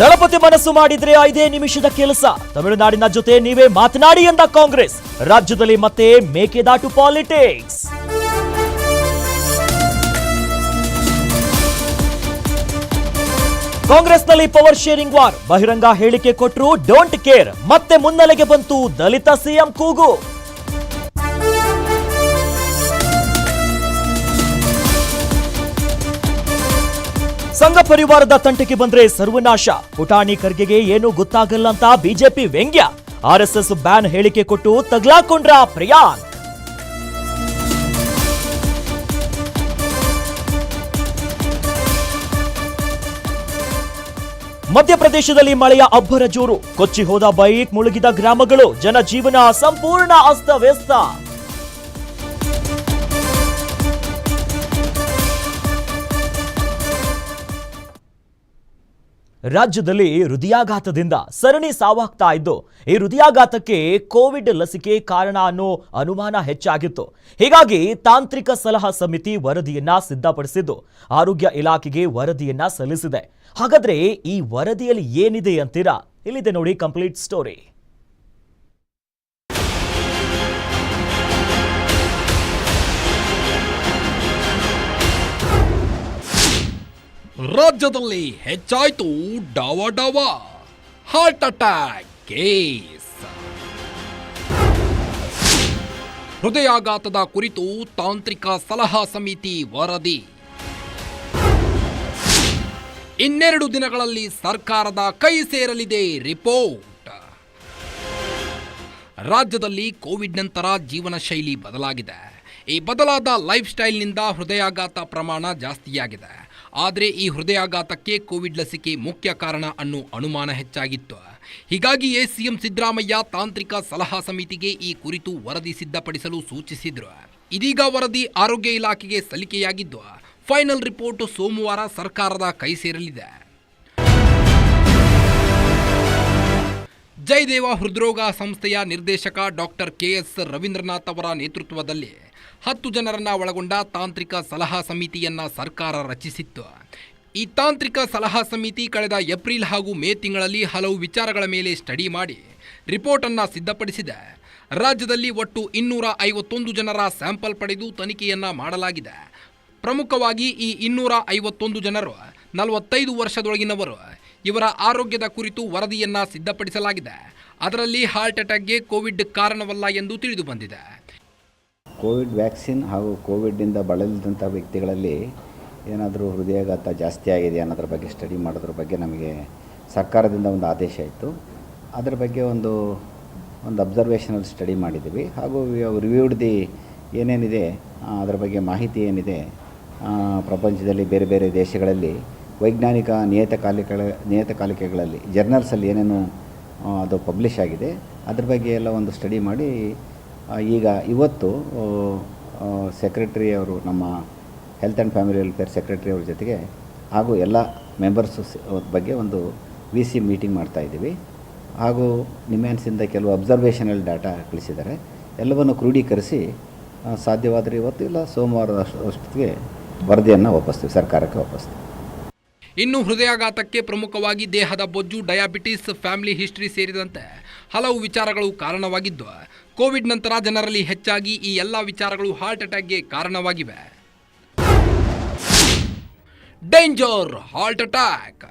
ದಳಪತಿ ಮನಸ್ಸು ಮಾಡಿದ್ರೆ ಐದೇ ನಿಮಿಷದ ಕೆಲಸ. ತಮಿಳುನಾಡಿನ ಜೊತೆ ನೀವೇ ಮಾತನಾಡಿ ಎಂದ ಕಾಂಗ್ರೆಸ್. ರಾಜ್ಯದಲ್ಲಿ ಮತ್ತೆ ಮೇಕೆದಾಟು ಪಾಲಿಟಿಕ್ಸ್. ಕಾಂಗ್ರೆಸ್ನಲ್ಲಿ ಪವರ್ ಶೇರಿಂಗ್ ವಾರ್. ಬಹಿರಂಗ ಹೇಳಿಕೆ ಕೊಟ್ಟರು ಡೋಂಟ್ ಕೇರ್. ಮತ್ತೆ ಮುನ್ನೆಲೆಗೆ ಬಂತು ದಲಿತ ಸಿಎಂ ಕೂಗು. ಸಂಘ ಪರಿವಾರದ ತಂಟೆಗೆ ಬಂದ್ರೆ ಸರ್ವನಾಶ. ಪುಟಾಣಿ ಖರ್ಗೆಗೆ ಏನೂ ಗೊತ್ತಾಗಲ್ಲ ಅಂತ ಬಿಜೆಪಿ ವ್ಯಂಗ್ಯ. ಆರ್ಎಸ್ಎಸ್ ಬ್ಯಾನ್ ಹೇಳಿಕೆ ಕೊಟ್ಟು ತಗ್ಲಾಕೊಂಡ್ರ ಪ್ರಿಯಾನ್. ಮಧ್ಯಪ್ರದೇಶದಲ್ಲಿ ಮಳೆಯ ಅಬ್ಬರ ಜೋರು. ಕೊಚ್ಚಿ ಹೋದ ಬೈಕ್ ಮುಳುಗಿದ ಗ್ರಾಮಗಳು ಜನಜೀವನ ಸಂಪೂರ್ಣ ಅಸ್ತವ್ಯಸ್ತ. ರಾಜ್ಯದಲ್ಲಿ ಹೃದಯಾಘಾತದಿಂದ ಸರಣಿ ಸಾವಾಗ್ತಾ ಇದ್ದು, ಈ ಹೃದಯಾಘಾತಕ್ಕೆ ಕೋವಿಡ್ ಲಸಿಕೆ ಕಾರಣ ಅನ್ನೋ ಅನುಮಾನ ಹೆಚ್ಚಾಗಿತ್ತು. ಹೀಗಾಗಿ ತಾಂತ್ರಿಕ ಸಲಹಾ ಸಮಿತಿ ವರದಿಯನ್ನ ಸಿದ್ಧಪಡಿಸಿದ್ದು, ಆರೋಗ್ಯ ಇಲಾಖೆಗೆ ವರದಿಯನ್ನ ಸಲ್ಲಿಸಿದೆ. ಹಾಗಾದ್ರೆ ಈ ವರದಿಯಲ್ಲಿ ಏನಿದೆ ಅಂತೀರಾ? ಇಲ್ಲಿದೆ ನೋಡಿ ಕಂಪ್ಲೀಟ್ ಸ್ಟೋರಿ. ರಾಜ್ಯದಲ್ಲಿ ಹೆಚ್ಚಾಯ್ತು ಡಾವ ಡಾವ. ಹಾರ್ಟ್ ಅಟ್ಯಾಕ್ ಕೇಸ್ ಹೃದಯಾಘಾತದ ಕುರಿತು ತಾಂತ್ರಿಕ ಸಲಹಾ ಸಮಿತಿ ವರದಿ. ಇನ್ನೆರಡು ದಿನಗಳಲ್ಲಿ ಸರ್ಕಾರದ ಕೈ ಸೇರಲಿದೆ ರಿಪೋರ್ಟ್. ರಾಜ್ಯದಲ್ಲಿ ಕೋವಿಡ್ ನಂತರ ಜೀವನ ಶೈಲಿ ಬದಲಾಗಿದೆ. ಈ ಬದಲಾದ ಲೈಫ್ ಸ್ಟೈಲ್ನಿಂದ ಹೃದಯಾಘಾತ ಪ್ರಮಾಣ ಜಾಸ್ತಿಯಾಗಿದೆ. ಆದರೆ ಈ ಹೃದಯಾಘಾತಕ್ಕೆ ಕೋವಿಡ್ ಲಸಿಕೆ ಮುಖ್ಯ ಕಾರಣ ಅನ್ನೋ ಅನುಮಾನ ಹೆಚ್ಚಾಗಿತ್ತು. ಹೀಗಾಗಿಯೇ ಸಿಎಂ ಸಿದ್ದರಾಮಯ್ಯ ತಾಂತ್ರಿಕ ಸಲಹಾ ಸಮಿತಿಗೆ ಈ ಕುರಿತು ವರದಿ ಸಿದ್ಧಪಡಿಸಲು ಸೂಚಿಸಿದ್ರು. ಇದೀಗ ವರದಿ ಆರೋಗ್ಯ ಇಲಾಖೆಗೆ ಸಲ್ಲಿಕೆಯಾಗಿದ್ದು, ಫೈನಲ್ ರಿಪೋರ್ಟ್ ಸೋಮವಾರ ಸರ್ಕಾರದ ಕೈ ಸೇರಲಿದೆ. ಜಯದೇವ ಹೃದ್ರೋಗ ಸಂಸ್ಥೆಯ ನಿರ್ದೇಶಕ ಡಾಕ್ಟರ್ ಕೆಎಸ್ ರವೀಂದ್ರನಾಥ್ ಅವರ ನೇತೃತ್ವದಲ್ಲಿ ಹತ್ತು ಜನರನ್ನ ಒಳಗೊಂಡ ತಾಂತ್ರಿಕ ಸಲಹಾ ಸಮಿತಿಯನ್ನ ಸರ್ಕಾರ ರಚಿಸಿತ್ತು. ಈ ತಾಂತ್ರಿಕ ಸಲಹಾ ಸಮಿತಿ ಕಳೆದ ಏಪ್ರಿಲ್ ಹಾಗೂ ಮೇ ತಿಂಗಳಲ್ಲಿ ಹಲವು ವಿಚಾರಗಳ ಮೇಲೆ ಸ್ಟಡಿ ಮಾಡಿ ರಿಪೋರ್ಟ್ ಅನ್ನ ಸಿದ್ಧಪಡಿಸಿದೆ. ರಾಜ್ಯದಲ್ಲಿ ಒಟ್ಟು ಇನ್ನೂರ ಐವತ್ತೊಂದು ಜನರ ಸ್ಯಾಂಪಲ್ ಪಡೆದು ತನಿಖೆಯನ್ನ ಮಾಡಲಾಗಿದೆ. ಪ್ರಮುಖವಾಗಿ ಈ ಇನ್ನೂರ ಐವತ್ತೊಂದು ಜನರು ನಲವತ್ತೈದು ವರ್ಷದೊಳಗಿನವರು. ಇವರ ಆರೋಗ್ಯದ ಕುರಿತು ವರದಿಯನ್ನು ಸಿದ್ಧಪಡಿಸಲಾಗಿದೆ. ಅದರಲ್ಲಿ ಹಾರ್ಟ್ ಅಟ್ಯಾಕ್ಗೆ ಕೋವಿಡ್ ಕಾರಣವಲ್ಲ ಎಂದು ತಿಳಿದು ಬಂದಿದೆ. ಕೋವಿಡ್ ವ್ಯಾಕ್ಸಿನ್ ಹಾಗೂ ಕೋವಿಡ್ನಿಂದ ಬಳಲಿದಂಥ ವ್ಯಕ್ತಿಗಳಲ್ಲಿ ಏನಾದರೂ ಹೃದಯಾಘಾತ ಜಾಸ್ತಿ ಆಗಿದೆ ಅನ್ನೋದ್ರ ಬಗ್ಗೆ ಸ್ಟಡಿ ಮಾಡೋದ್ರ ಬಗ್ಗೆ ನಮಗೆ ಸರ್ಕಾರದಿಂದ ಒಂದು ಆದೇಶ ಇತ್ತು. ಅದರ ಬಗ್ಗೆ ಒಂದು ಒಂದು ಅಬ್ಸರ್ವೇಷನಲ್ಲಿ ಸ್ಟಡಿ ಮಾಡಿದ್ದೀವಿ. ಹಾಗೂ ರಿವ್ಯೂಡ್ ದಿ ಏನೇನಿದೆ ಅದರ ಬಗ್ಗೆ ಮಾಹಿತಿ ಏನಿದೆ ಪ್ರಪಂಚದಲ್ಲಿ ಬೇರೆ ಬೇರೆ ದೇಶಗಳಲ್ಲಿ ವೈಜ್ಞಾನಿಕ ನಿಯತಕಾಲಿಕೆಗಳ, ನಿಯತಕಾಲಿಕೆಗಳಲ್ಲಿ ಜರ್ನಲ್ಸಲ್ಲಿ ಏನೇನು ಅದು ಪಬ್ಲಿಷ್ ಆಗಿದೆ. ಅದ್ರ ಬಗ್ಗೆ ಎಲ್ಲ ಒಂದು ಸ್ಟಡಿ ಮಾಡಿ ಈಗ ಇವತ್ತು ಸೆಕ್ರೆಟರಿ ಅವರು, ನಮ್ಮ health and family welfare secretary ಅವ್ರ ಜೊತೆಗೆ, ಹಾಗೂ ಎಲ್ಲ ಮೆಂಬರ್ಸ್ ಬಗ್ಗೆ ಒಂದು ವಿ ಸಿ ಮೀಟಿಂಗ್ ಮಾಡ್ತಾಯಿದ್ದೀವಿ ಹಾಗೂ ನಿಮ್ಯಾನ್ಸಿಂದ ಕೆಲವು ಅಬ್ಸರ್ವೇಷನಲ್ ಡಾಟಾ ಕಳಿಸಿದ್ದಾರೆ. ಎಲ್ಲವನ್ನು ಕ್ರೋಢೀಕರಿಸಿ ಸಾಧ್ಯವಾದರೆ ಇವತ್ತು ಇಲ್ಲ ಸೋಮವಾರದ ಅಷ್ಟೊತ್ತಿಗೆ ವರದಿಯನ್ನು ವಾಪಸ್ತೀವಿ, ಸರ್ಕಾರಕ್ಕೆ ವಾಪಸ್ತೀವಿ. ಇನ್ನು ಹೃದಯಾಘಾತಕ್ಕೆ ಪ್ರಮುಖವಾಗಿ ದೇಹದ ಬೊಜ್ಜು ಡಯಾಬಿಟಿಸ್ ಫ್ಯಾಮಿಲಿ ಹಿಸ್ಟ್ರಿ ಸೇರಿದಂತೆ ಹಲವು ವಿಚಾರಗಳು ಕಾರಣವಾಗಿದ್ದು ಕೋವಿಡ್ ನಂತರ ಜನರಲ್ಲಿ ಹೆಚ್ಚಾಗಿ ಈ ಎಲ್ಲ ವಿಚಾರಗಳು ಹಾರ್ಟ್ ಅಟ್ಯಾಕ್ಗೆ ಕಾರಣವಾಗಿವೆ. ಡೇಂಜರ್ ಹಾರ್ಟ್ ಅಟ್ಯಾಕ್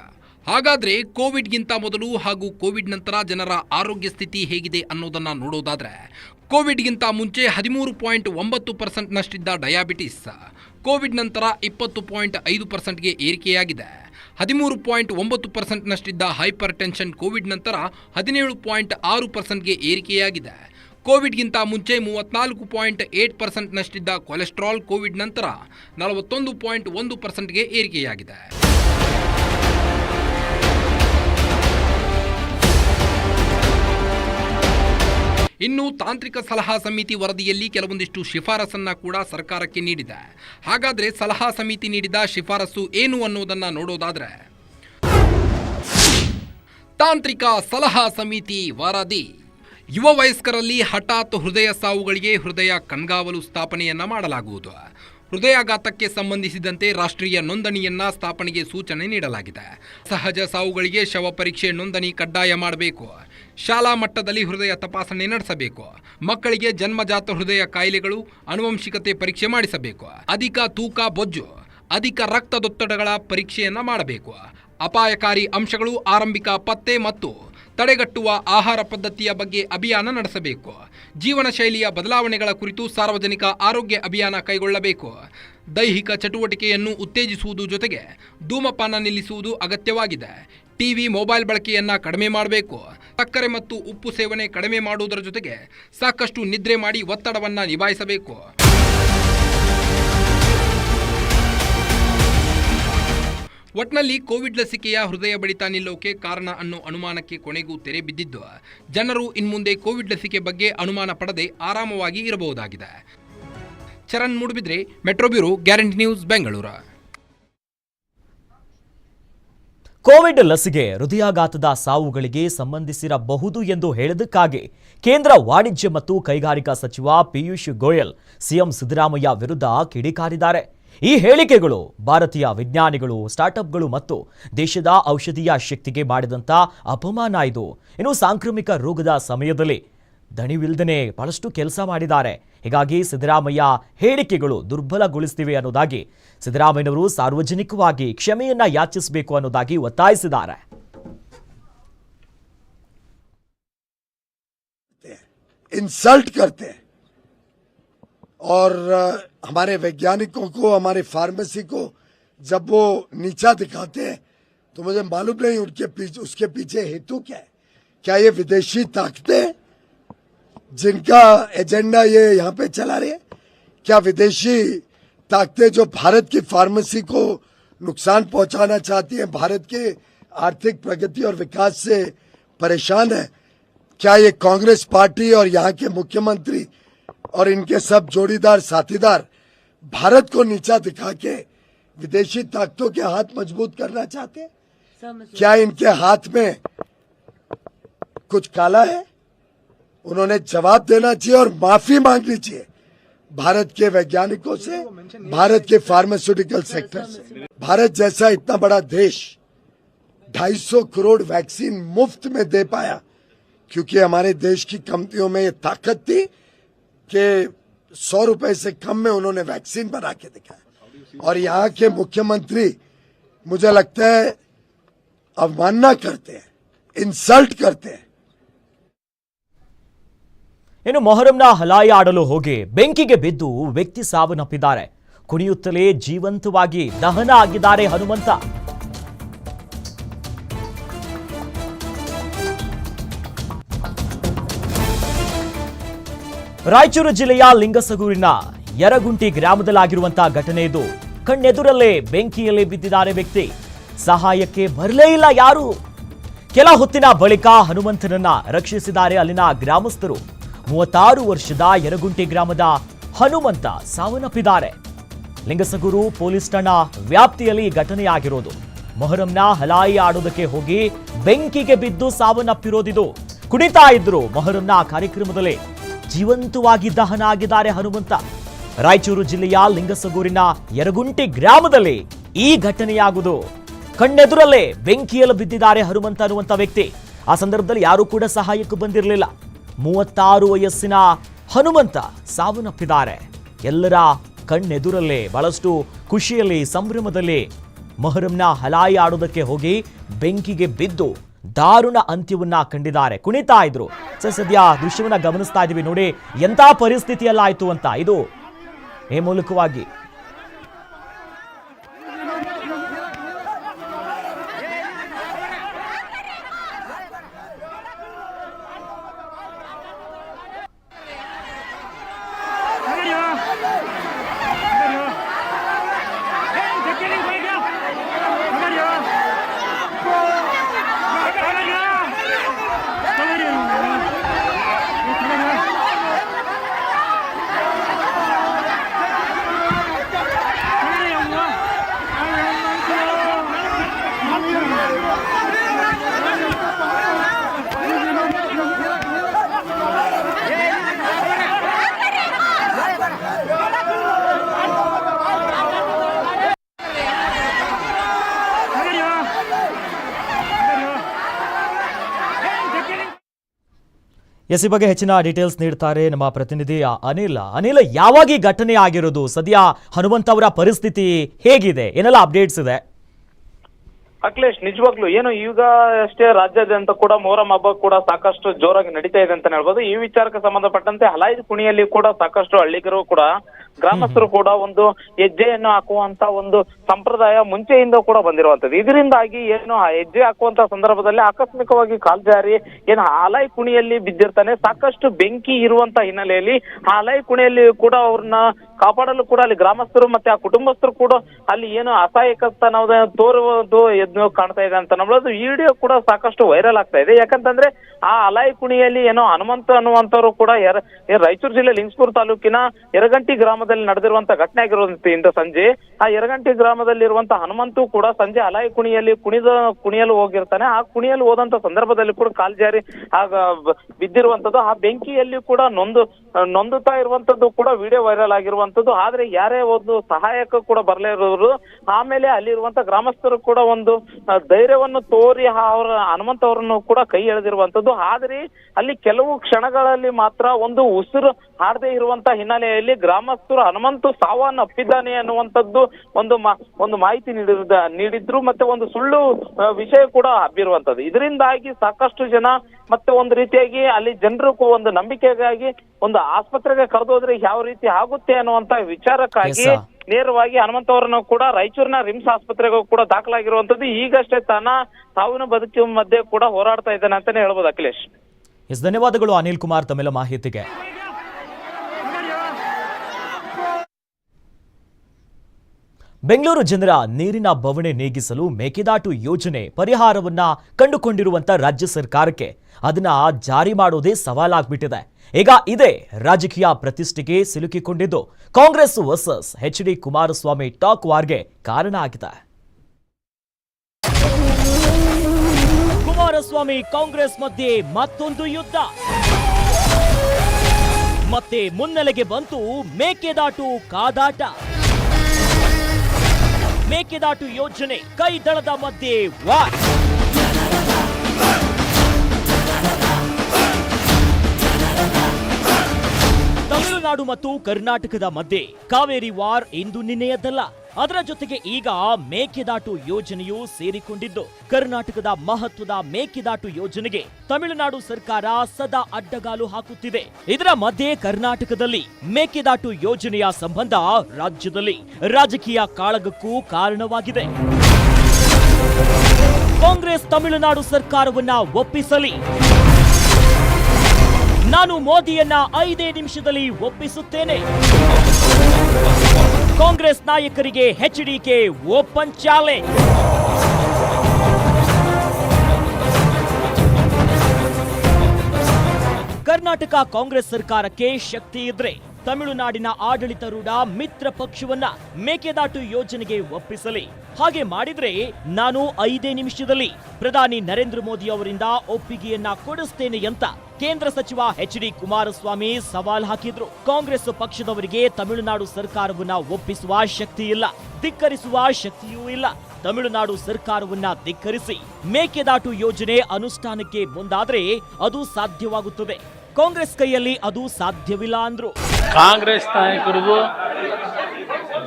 ಹಾಗಾದ್ರೆ ಕೋವಿಡ್ಗಿಂತ ಮೊದಲು ಹಾಗೂ ಕೋವಿಡ್ ನಂತರ ಜನರ ಆರೋಗ್ಯ ಸ್ಥಿತಿ ಹೇಗಿದೆ ಅನ್ನೋದನ್ನ ನೋಡೋದಾದ್ರೆ, ಕೋವಿಡ್ಗಿಂತ ಮುಂಚೆ ಹದಿಮೂರು ಪಾಯಿಂಟ್ ಒಂಬತ್ತು ಪರ್ಸೆಂಟ್ನಷ್ಟಿದ್ದ ಡಯಾಬಿಟಿಸ್ ಕೋವಿಡ್ ನಂತರ ಇಪ್ಪತ್ತು ಪಾಯಿಂಟ್ ಐದು ಪರ್ಸೆಂಟ್ಗೆ ಏರಿಕೆಯಾಗಿದೆ. ಹದಿಮೂರು ಪಾಯಿಂಟ್ ಒಂಬತ್ತು ಪರ್ಸೆಂಟ್ನಷ್ಟಿದ್ದ ಹೈಪರ್ ಟೆನ್ಷನ್ ಕೋವಿಡ್ ನಂತರ ಹದಿನೇಳು ಪಾಯಿಂಟ್ ಆರು ಪರ್ಸೆಂಟ್ಗೆ ಏರಿಕೆಯಾಗಿದೆ. ಕೋವಿಡ್ಗಿಂತ ಮುಂಚೆ ಮೂವತ್ನಾಲ್ಕು ಪಾಯಿಂಟ್ ಏಟ್ ಪರ್ಸೆಂಟ್ನಷ್ಟಿದ್ದ ಕೊಲೆಸ್ಟ್ರಾಲ್ ಕೋವಿಡ್ ನಂತರ ನಲವತ್ತೊಂದು ಪಾಯಿಂಟ್ ಒಂದು ಪರ್ಸೆಂಟ್ಗೆ ಏರಿಕೆಯಾಗಿದೆ. ಇನ್ನು ತಾಂತ್ರಿಕ ಸಲಹಾ ಸಮಿತಿ ವರದಿಯಲ್ಲಿ ಕೆಲವೊಂದಿಷ್ಟು ಶಿಫಾರಸನ್ನ ಕೂಡ ಸರ್ಕಾರಕ್ಕೆ ನೀಡಿದೆ. ಹಾಗಾದ್ರೆ ಸಲಹಾ ಸಮಿತಿ ನೀಡಿದ ಶಿಫಾರಸು ಏನು ಅನ್ನೋದನ್ನ ನೋಡೋದಾದ್ರೆ, ತಾಂತ್ರಿಕ ಸಲಹಾ ಸಮಿತಿ ವರದಿ. ಯುವ ವಯಸ್ಕರಲ್ಲಿ ಹಠಾತ್ ಹೃದಯ ಸಾವುಗಳಿಗೆ ಹೃದಯ ಕಣ್ಗಾವಲು ಸ್ಥಾಪನೆಯನ್ನ ಮಾಡಲಾಗುವುದು. ಹೃದಯಾಘಾತಕ್ಕೆ ಸಂಬಂಧಿಸಿದಂತೆ ರಾಷ್ಟ್ರೀಯ ನೋಂದಣಿಯನ್ನ ಸ್ಥಾಪನೆಗೆ ಸೂಚನೆ ನೀಡಲಾಗಿದೆ. ಸಹಜ ಸಾವುಗಳಿಗೆ ಶವ ಪರೀಕ್ಷೆ ನೋಂದಣಿ ಕಡ್ಡಾಯ ಮಾಡಬೇಕು. ಶಾಲಾ ಮಟ್ಟದಲ್ಲಿ ಹೃದಯ ತಪಾಸಣೆ ನಡೆಸಬೇಕು. ಮಕ್ಕಳಿಗೆ ಜನ್ಮಜಾತ ಹೃದಯ ಕಾಯಿಲೆಗಳು ಅನುವಂಶಿಕತೆ ಪರೀಕ್ಷೆ ಮಾಡಿಸಬೇಕು. ಅಧಿಕ ತೂಕ, ಬೊಜ್ಜು, ಅಧಿಕ ರಕ್ತದೊತ್ತಡಗಳ ಪರೀಕ್ಷೆಯನ್ನ ಮಾಡಬೇಕು. ಅಪಾಯಕಾರಿ ಅಂಶಗಳು ಆರಂಭಿಕ ಪತ್ತೆ ಮತ್ತು ತಡೆಗಟ್ಟುವ ಆಹಾರ ಪದ್ಧತಿಯ ಬಗ್ಗೆ ಅಭಿಯಾನ ನಡೆಸಬೇಕು. ಜೀವನ ಶೈಲಿಯ ಬದಲಾವಣೆಗಳ ಕುರಿತು ಸಾರ್ವಜನಿಕ ಆರೋಗ್ಯ ಅಭಿಯಾನ ಕೈಗೊಳ್ಳಬೇಕು. ದೈಹಿಕ ಚಟುವಟಿಕೆಯನ್ನು ಉತ್ತೇಜಿಸುವುದು ಜೊತೆಗೆ ಧೂಮಪಾನ ನಿಲ್ಲಿಸುವುದು ಅಗತ್ಯವಾಗಿದೆ. ಟಿವಿ, ಮೊಬೈಲ್ ಬಳಕೆಯನ್ನು ಕಡಿಮೆ ಮಾಡಬೇಕು. ಸಕ್ಕರೆ ಮತ್ತು ಉಪ್ಪು ಸೇವನೆ ಕಡಿಮೆ ಮಾಡುವುದರ ಜೊತೆಗೆ ಸಾಕಷ್ಟು ನಿದ್ರೆ ಮಾಡಿ ಒತ್ತಡವನ್ನು ನಿಭಾಯಿಸಬೇಕು. ಒಟ್ನಲ್ಲಿ ಕೋವಿಡ್ ಲಸಿಕೆಯ ಹೃದಯ ಬಡಿತ ನಿಲ್ಲೋಕೆ ಕಾರಣ ಅನ್ನೋ ಅನುಮಾನಕ್ಕೆ ಕೊನೆಗೂ ತೆರೆ ಬಿದ್ದಿದ್ದು, ಜನರು ಇನ್ಮುಂದೆ ಕೋವಿಡ್ ಲಸಿಕೆ ಬಗ್ಗೆ ಅನುಮಾನ ಪಡದೆ ಆರಾಮವಾಗಿ ಇರಬಹುದಾಗಿದೆ. Charan Moodbidri, metro bureau, guarantee news, Bengaluru. Covid ಲಸಿಕೆ ಹೃದಯಾಘಾತದ ಸಾವುಗಳಿಗೆ ಸಂಬಂಧಿಸಿರಬಹುದು ಎಂದು ಹೇಳಿದ್ದಕ್ಕಾಗಿ ಕೇಂದ್ರ ವಾಣಿಜ್ಯ ಮತ್ತು ಕೈಗಾರಿಕಾ ಸಚಿವ ಪಿಯೂಷ್ ಗೋಯಲ್, ಸಿಎಂ ಸಿದ್ದರಾಮಯ್ಯ ವಿರುದ್ಧ ಕಿಡಿಕಾರಿದ್ದಾರೆ. ಈ ಹೇಳಿಕೆಗಳು ಭಾರತೀಯ ವಿಜ್ಞಾನಿಗಳು, ಸ್ಟಾರ್ಟ್ಅಪ್ಗಳು ಮತ್ತು ದೇಶದ ಔಷಧೀಯ ಶಕ್ತಿಗೆ ಮಾಡಿದಂಥ ಅಪಮಾನ ಇದು. ಇನ್ನು ಸಾಂಕ್ರಾಮಿಕ ರೋಗದ ಸಮಯದಲ್ಲಿ ದಣಿವಿಲ್ದನೆ ಬಹಳಷ್ಟು ಕೆಲಸ ಮಾಡಿದ್ದಾರೆ. ಹೀಗಾಗಿ ಸಿದ್ದರಾಮಯ್ಯ ಹೇಳಿಕೆಗಳು ದುರ್ಬಲಗೊಳಿಸ್ತಿವೆ ಅನ್ನೋದಾಗಿ ಸಿದ್ದರಾಮಯ್ಯನವರು ಸಾರ್ವಜನಿಕವಾಗಿ ಕ್ಷಮೆಯನ್ನ ಯಾಚಿಸಬೇಕು ಅನ್ನೋದಾಗಿ ಒತ್ತಾಯಿಸಿದ್ದಾರೆ. ಇನ್ಸಲ್ಟ್ और हमारे वैज्ञानिकों को, हमारे फार्मेसी को जब वो नीचा दिखाते हैं तो मुझे मालूम नहीं उनके पीछे, उसके पीछे हेतु क्या है। क्या ये विदेशी ताकतें जिनका एजेंडा ये यहाँ पे चला रही है? क्या विदेशी ताकतें जो भारत की फार्मेसी को नुकसान पहुंचाना चाहती हैं, भारत के आर्थिक प्रगति और विकास से परेशान है? क्या ये कांग्रेस पार्टी और यहाँ के मुख्यमंत्री और इनके सब जोड़ीदार साथीदार भारत को नीचा दिखा के विदेशी ताकतों के हाथ मज़बूत करना चाहते हैं? क्या इनके हाथ में कुछ काला है? उन्होंने जवाब देना चाहिए और माफ़ी मांगनी चाहिए भारत के वैज्ञानिकों से भारत के फार्मास्यूटिकल सेक्टर से। भारत जैसा इतना बड़ा देश 250 करोड़ वैक्सीन मुफ़्त में दे पाया क्योंकि हमारे देश की कंपनियों में ये ताकत थी कि सौ रुपए से कम में उन्होंने वैक्सीन बना के दिखाया और यहाँ के मुख्यमंत्री मुझे लगता है अवमानना करते हैं इंसल्ट करते हैं ಇನ್ನು ಮೊಹರಂನ ಹಲಾಯಿ ಆಡಲು ಹೋಗಿ ಬೆಂಕಿಗೆ ಬಿದ್ದು ವ್ಯಕ್ತಿ ಸಾವನ್ನಪ್ಪಿದ್ದಾರೆ ಕುಣಿಯುತ್ತಲೇ ಜೀವಂತವಾಗಿ ದಹನ ಆಗಿದ್ದಾರೆ ಹನುಮಂತ ರಾಯಚೂರು ಜಿಲ್ಲೆಯ ಲಿಂಗಸಗೂರಿನ ಯರಗುಂಟಿ ಗ್ರಾಮದಲ್ಲಾಗಿರುವಂತಹ ಘಟನೆ ಇದು. ಕಣ್ಣೆದುರಲ್ಲೇ ಬೆಂಕಿಯಲ್ಲಿ ಬಿದ್ದಿದ್ದಾರೆ ವ್ಯಕ್ತಿ. ಸಹಾಯಕ್ಕೆ ಬರಲೇ ಇಲ್ಲ ಯಾರು? ಕೆಲ ಹೊತ್ತಿನ ಬಳಿಕ ಹನುಮಂತನನ್ನ ರಕ್ಷಿಸಿದ್ದಾರೆ ಅಲ್ಲಿನ ಗ್ರಾಮಸ್ಥರು. ಮೂವತ್ತಾರು ವರ್ಷದ ಯರಗುಂಟಿ ಗ್ರಾಮದ ಹನುಮಂತ ಸಾವನ್ನಪ್ಪಿದ್ದಾರೆ. ಲಿಂಗಸಗೂರು ಪೊಲೀಸ್ ಠಾಣಾ ವ್ಯಾಪ್ತಿಯಲ್ಲಿ ಘಟನೆಯಾಗಿರೋದು. ಮೊಹರಂನ ಹಲಾಯಿ ಆಡೋದಕ್ಕೆ ಹೋಗಿ ಬೆಂಕಿಗೆ ಬಿದ್ದು ಸಾವನ್ನಪ್ಪಿರೋದಿದು. ಕುಣಿತಾ ಇದ್ರು ಮೊಹರಂನ ಕಾರ್ಯಕ್ರಮದಲ್ಲಿ. ಜೀವಂತವಾಗಿ ದಹನ ಆಗಿದ್ದಾರೆ ಹನುಮಂತ. ರಾಯಚೂರು ಜಿಲ್ಲೆಯ ಲಿಂಗಸಗೂರಿನ ಯರಗುಂಟಿ ಗ್ರಾಮದಲ್ಲಿ ಈ ಘಟನೆಯಾಗುವುದು. ಕಣ್ಣೆದುರಲ್ಲೇ ಬೆಂಕಿಯಲ್ಲಿ ಬಿದ್ದಿದ್ದಾರೆ ಹನುಮಂತ ಅನ್ನುವಂಥ ವ್ಯಕ್ತಿ. ಆ ಸಂದರ್ಭದಲ್ಲಿ ಯಾರೂ ಕೂಡ ಸಹಾಯಕ್ಕೆ ಬಂದಿರಲಿಲ್ಲ. ಮೂವತ್ತಾರು ವಯಸ್ಸಿನ ಹನುಮಂತ ಸಾವನ್ನಪ್ಪಿದ್ದಾರೆ. ಎಲ್ಲರ ಕಣ್ಣೆದುರಲ್ಲೇ ಬಹಳಷ್ಟು ಖುಷಿಯಲ್ಲಿ ಸಂಭ್ರಮದಲ್ಲಿ ಮೊಹರಂನ ಹಲಾಯಿ ಆಡೋದಕ್ಕೆ ಹೋಗಿ ಬೆಂಕಿಗೆ ಬಿದ್ದು ದಾರುಣ ಅಂತ್ಯವನ್ನ ಕಂಡಿದ್ದಾರೆ. ಕುಣಿತಾ ಇದ್ರು. ಸದ್ಯ ದೃಶ್ಯವನ್ನ ಗಮನಿಸ್ತಾ ಇದೀವಿ ನೋಡಿ. ಎಂಥ ಪರಿಸ್ಥಿತಿಯಲ್ಲಾಯ್ತು ಅಂತ. ಇದು ಈ ಮೂಲಕವಾಗಿ ಎಸ್ ಈ ಬಗ್ಗೆ ಹೆಚ್ಚಿನ ಡೀಟೇಲ್ಸ್ ನೀಡ್ತಾರೆ ನಮ್ಮ ಪ್ರತಿನಿಧಿ ಅನಿಲ್. ಅನಿಲ್ ಯಾವಾಗ ಈ ಘಟನೆ ಆಗಿರೋದು? ಸದ್ಯ ಹನುಮಂತ ಅವರ ಪರಿಸ್ಥಿತಿ ಹೇಗಿದೆ? ಏನೆಲ್ಲ ಅಪ್ಡೇಟ್ಸ್ ಇದೆ? ಅಖಿಲೇಶ್ ನಿಜವಾಗ್ಲು ಏನು ಈಗ ಅಷ್ಟೇ ರಾಜ್ಯಾದ್ಯಂತ ಕೂಡ ಮೊಹರಂ ಹಬ್ಬ ಕೂಡ ಸಾಕಷ್ಟು ಜೋರಾಗಿ ನಡೀತಾ ಇದೆ ಅಂತ ಹೇಳ್ಬೋದು. ಈ ವಿಚಾರಕ್ಕೆ ಸಂಬಂಧಪಟ್ಟಂತೆ ಹಲಾಯ್ದು ಕುಣಿಯಲ್ಲಿ ಕೂಡ ಸಾಕಷ್ಟು ಹಳ್ಳಿಗರು ಕೂಡ ಗ್ರಾಮಸ್ಥರು ಕೂಡ ಒಂದು ಹೆಜ್ಜೆಯನ್ನು ಹಾಕುವಂತ ಒಂದು ಸಂಪ್ರದಾಯ ಮುಂಚೆಯಿಂದ ಕೂಡ ಬಂದಿರುವಂತದ್ದು ಇದರಿಂದಾಗಿ ಏನು ಹೆಜ್ಜೆ ಹಾಕುವಂತ ಸಂದರ್ಭದಲ್ಲಿ ಆಕಸ್ಮಿಕವಾಗಿ ಕಾಲ್ಜಾರಿ ಏನು ಹಲಾಯಿ ಕುಣಿಯಲ್ಲಿ ಬಿದ್ದಿರ್ತಾನೆ. ಸಾಕಷ್ಟು ಬೆಂಕಿ ಇರುವಂತ ಹಿನ್ನೆಲೆಯಲ್ಲಿ ಆ ಹಲಾಯಿ ಕುಣಿಯಲ್ಲಿ ಕೂಡ ಅವ್ರನ್ನ ಕಾಪಾಡಲು ಕೂಡ ಅಲ್ಲಿ ಗ್ರಾಮಸ್ಥರು ಮತ್ತೆ ಆ ಕುಟುಂಬಸ್ಥರು ಕೂಡ ಅಲ್ಲಿ ಏನು ಅಸಹಾಯಕತನ ತೋರುವುದು ಎದ್ದು ಕಾಣ್ತಾ ಇದೆ ಅಂತ ನಮ್ಮದು ವಿಡಿಯೋ ಕೂಡ ಸಾಕಷ್ಟು ವೈರಲ್ ಆಗ್ತಾ ಇದೆ. ಯಾಕಂತಂದ್ರೆ ಆ ಅಲಾಯಿ ಕುಣಿಯಲ್ಲಿ ಏನೋ ಹನುಮಂತ ಅನ್ನುವಂಥವ್ರು ಕೂಡ ರಾಯಚೂರು ಜಿಲ್ಲೆ ಲಿಂಗ್ಸ್ಪುರ್ ತಾಲೂಕಿನ ಎರಗಂಟಿ ಗ್ರಾಮದಲ್ಲಿ ನಡೆದಿರುವಂತ ಘಟನೆ ಆಗಿರುವಂತ ಇಂದ ಸಂಜೆ. ಆ ಯರಗಂಟಿ ಗ್ರಾಮದಲ್ಲಿರುವಂತ ಹನುಮಂತು ಕೂಡ ಸಂಜೆ ಅಲಾಯಿ ಕುಣಿಯಲ್ಲಿ ಕುಣಿದ ಕುಣಿಯಲು ಹೋಗಿರ್ತಾನೆ. ಆ ಕುಣಿಯಲು ಹೋದಂತ ಸಂದರ್ಭದಲ್ಲಿ ಕೂಡ ಕಾಲ್ಜಾರಿ ಆಗ ಬಿದ್ದಿರುವಂತದ್ದು. ಆ ಬೆಂಕಿಯಲ್ಲಿ ಕೂಡ ನೊಂದು ನೊಂದುತ್ತಾ ಇರುವಂತದ್ದು ಕೂಡ ವಿಡಿಯೋ ವೈರಲ್ ಆಗಿರುವಂತದ್ದು. ಆದ್ರೆ ಯಾರೇ ಒಂದು ಸಹಾಯಕ ಕೂಡ ಬರಲೇ ಇರೋರು, ಆಮೇಲೆ ಅಲ್ಲಿರುವಂತ ಗ್ರಾಮಸ್ಥರು ಕೂಡ ಒಂದು ಧೈರ್ಯವನ್ನು ತೋರಿ ಅವರ ಹನುಮಂತ ಅವರನ್ನು ಕೂಡ ಕೈ ಎಳೆದಿರುವಂತದ್ದು. ಆದ್ರೆ ಅಲ್ಲಿ ಕೆಲವು ಕ್ಷಣಗಳಲ್ಲಿ ಮಾತ್ರ ಒಂದು ಉಸಿರು ಹಾರದೇ ಇರುವಂತ ಹಿನ್ನೆಲೆಯಲ್ಲಿ ಗ್ರಾಮಸ್ಥರು ಹನುಮಂತು ಸಾವನ್ನಪ್ಪಿದ್ದಾನೆ ಅನ್ನುವಂಥದ್ದು ಒಂದು ಒಂದು ಮಾಹಿತಿ ನೀಡಿದ ನೀಡಿದ್ರು ಮತ್ತೆ ಒಂದು ಸುಳ್ಳು ವಿಷಯ ಕೂಡ ಹಬ್ಬಿರುವಂತದ್ದು. ಇದರಿಂದಾಗಿ ಸಾಕಷ್ಟು ಜನ ಮತ್ತೆ ಒಂದು ರೀತಿಯಾಗಿ ಅಲ್ಲಿ ಜನರು ಒಂದು ನಂಬಿಕೆಗಾಗಿ ಒಂದು ಆಸ್ಪತ್ರೆಗೆ ಕರೆದೋದ್ರೆ ಯಾವ ರೀತಿ ಆಗುತ್ತೆ ಅನ್ನುವಂತ ವಿಚಾರಕ್ಕಾಗಿ ನೇರವಾಗಿ ಹನುಮಂತ ಅವರನ್ನು ಕೂಡ ರಾಯಚೂರಿನ ರಿಮ್ಸ್ ಆಸ್ಪತ್ರೆಗೂ ಕೂಡ ದಾಖಲಾಗಿರುವಂತದ್ದು ಈಗಷ್ಟೇ ತನ್ನ ಸಾವಿನ ಬದುಕಿನ ಮಧ್ಯೆ ಕೂಡ ಹೋರಾಡ್ತಾ ಇದ್ದಾನೆ ಅಂತಾನೆ ಹೇಳ್ಬೋದು ಅಖಿಲೇಶ್. ಎಸ್ ಧನ್ಯವಾದಗಳು ಅನಿಲ್ ಕುಮಾರ್ ತಮ್ಮೆಲ್ಲ ಮಾಹಿತಿಗೆ. ಬೆಂಗಳೂರು ಜನರ ನೀರಿನ ಬವಣೆ ನೀಗಿಸಲು ಮೇಕೆದಾಟು ಯೋಜನೆ ಪರಿಹಾರವನ್ನ ಕಂಡುಕೊಂಡಿರುವಂತ ರಾಜ್ಯ ಸರ್ಕಾರಕ್ಕೆ. ಅದನ್ನ ಜಾರಿ ಮಾಡೋದೇ ಸವಾಲಾಗ್ಬಿಟ್ಟಿದೆ. ಈಗ ಇದೇ ರಾಜಕೀಯ ಪ್ರತಿಷ್ಠೆಗೆ ಸಿಲುಕಿಕೊಂಡಿದ್ದು Congress versus H D Kumaraswamy talk ವಾರ್ಗೆ ಕಾರಣ ಆಗಿದೆ. ಕುಮಾರಸ್ವಾಮಿ ಕಾಂಗ್ರೆಸ್ ಮಧ್ಯೆ ಮತ್ತೊಂದು ಯುದ್ಧ. ಮತ್ತೆ ಮುನ್ನೆಲೆಗೆ ಬಂತು ಮೇಕೆದಾಟು ಕಾದಾಟ. ಮೇಕೆದಾಟು ಯೋಜನೆ ಕೈದಳದ ಮಧ್ಯೆ ವಾರ್. ತಮಿಳುನಾಡು ಮತ್ತು ಕರ್ನಾಟಕದ ಮಧ್ಯೆ ಕಾವೇರಿ ವಾರ್ ಇಂದು ನಿನ್ನೆಯದ್ದಲ್ಲ. ಅದರ ಜೊತೆಗೆ ಈಗ ಮೇಕೆದಾಟು ಯೋಜನೆಯು ಸೇರಿಕೊಂಡಿದ್ದು. ಕರ್ನಾಟಕದ ಮಹತ್ವದ ಮೇಕೆದಾಟು ಯೋಜನೆಗೆ ತಮಿಳುನಾಡು ಸರ್ಕಾರ ಸದಾ ಅಡ್ಡಗಾಲು ಹಾಕುತ್ತಿದೆ. ಇದರ ಮಧ್ಯೆ ಕರ್ನಾಟಕದಲ್ಲಿ ಮೇಕೆದಾಟು ಯೋಜನೆಯ ಸಂಬಂಧ ರಾಜ್ಯದಲ್ಲಿ ರಾಜಕೀಯ ಕಾಳಗಕ್ಕೂ ಕಾರಣವಾಗಿದೆ. ಕಾಂಗ್ರೆಸ್ ತಮಿಳುನಾಡು ಸರ್ಕಾರವನ್ನ ಒಪ್ಪಿಸಲಿ. ನಾನು ಮೋದಿಯನ್ನ ಐದೇ ನಿಮಿಷದಲ್ಲಿ ಒಪ್ಪಿಸುತ್ತೇನೆ. ಕಾಂಗ್ರೆಸ್ ನಾಯಕರಿಗೆ HDK open challenge Karnataka Congress ಸರ್ಕಾರಕ್ಕೆ ಶಕ್ತಿ ಇದ್ರೆ ತಮಿಳುನಾಡಿನ ಆಡಳಿತಾರೂಢ ಮಿತ್ರ ಪಕ್ಷವನ್ನ ಮೇಕೆದಾಟು ಯೋಜನೆಗೆ ಒಪ್ಪಿಸಲಿ. ಹಾಗೆ ಮಾಡಿದ್ರೆ ನಾನು ಐದೇ ನಿಮಿಷದಲ್ಲಿ ಪ್ರಧಾನಿ ನರೇಂದ್ರ ಮೋದಿ ಅವರಿಂದ ಒಪ್ಪಿಗೆಯನ್ನ ಕೊಡಿಸ್ತೇನೆ ಅಂತ ಕೇಂದ್ರ ಸಚಿವ ಎಚ್ ಡಿ ಕುಮಾರಸ್ವಾಮಿ ಸವಾಲ್ ಹಾಕಿದ್ರು. ಕಾಂಗ್ರೆಸ್ ಪಕ್ಷದವರಿಗೆ ತಮಿಳುನಾಡು ಸರ್ಕಾರವನ್ನ ಒಪ್ಪಿಸುವ ಶಕ್ತಿ ಇಲ್ಲ, ಧಿಕ್ಕರಿಸುವ ಶಕ್ತಿಯೂ ಇಲ್ಲ. ತಮಿಳುನಾಡು ಸರ್ಕಾರವನ್ನ ಧಿಕ್ಕರಿಸಿ ಮೇಕೆದಾಟು ಯೋಜನೆ ಅನುಷ್ಠಾನಕ್ಕೆ ಮುಂದಾದ್ರೆ ಅದು ಸಾಧ್ಯವಾಗುತ್ತದೆ. ಕಾಂಗ್ರೆಸ್ ಕೈಯಲ್ಲಿ ಅದು ಸಾಧ್ಯವಿಲ್ಲ ಅಂದ್ರು. ಕಾಂಗ್ರೆಸ್ ನಾಯಕರಿಗೂ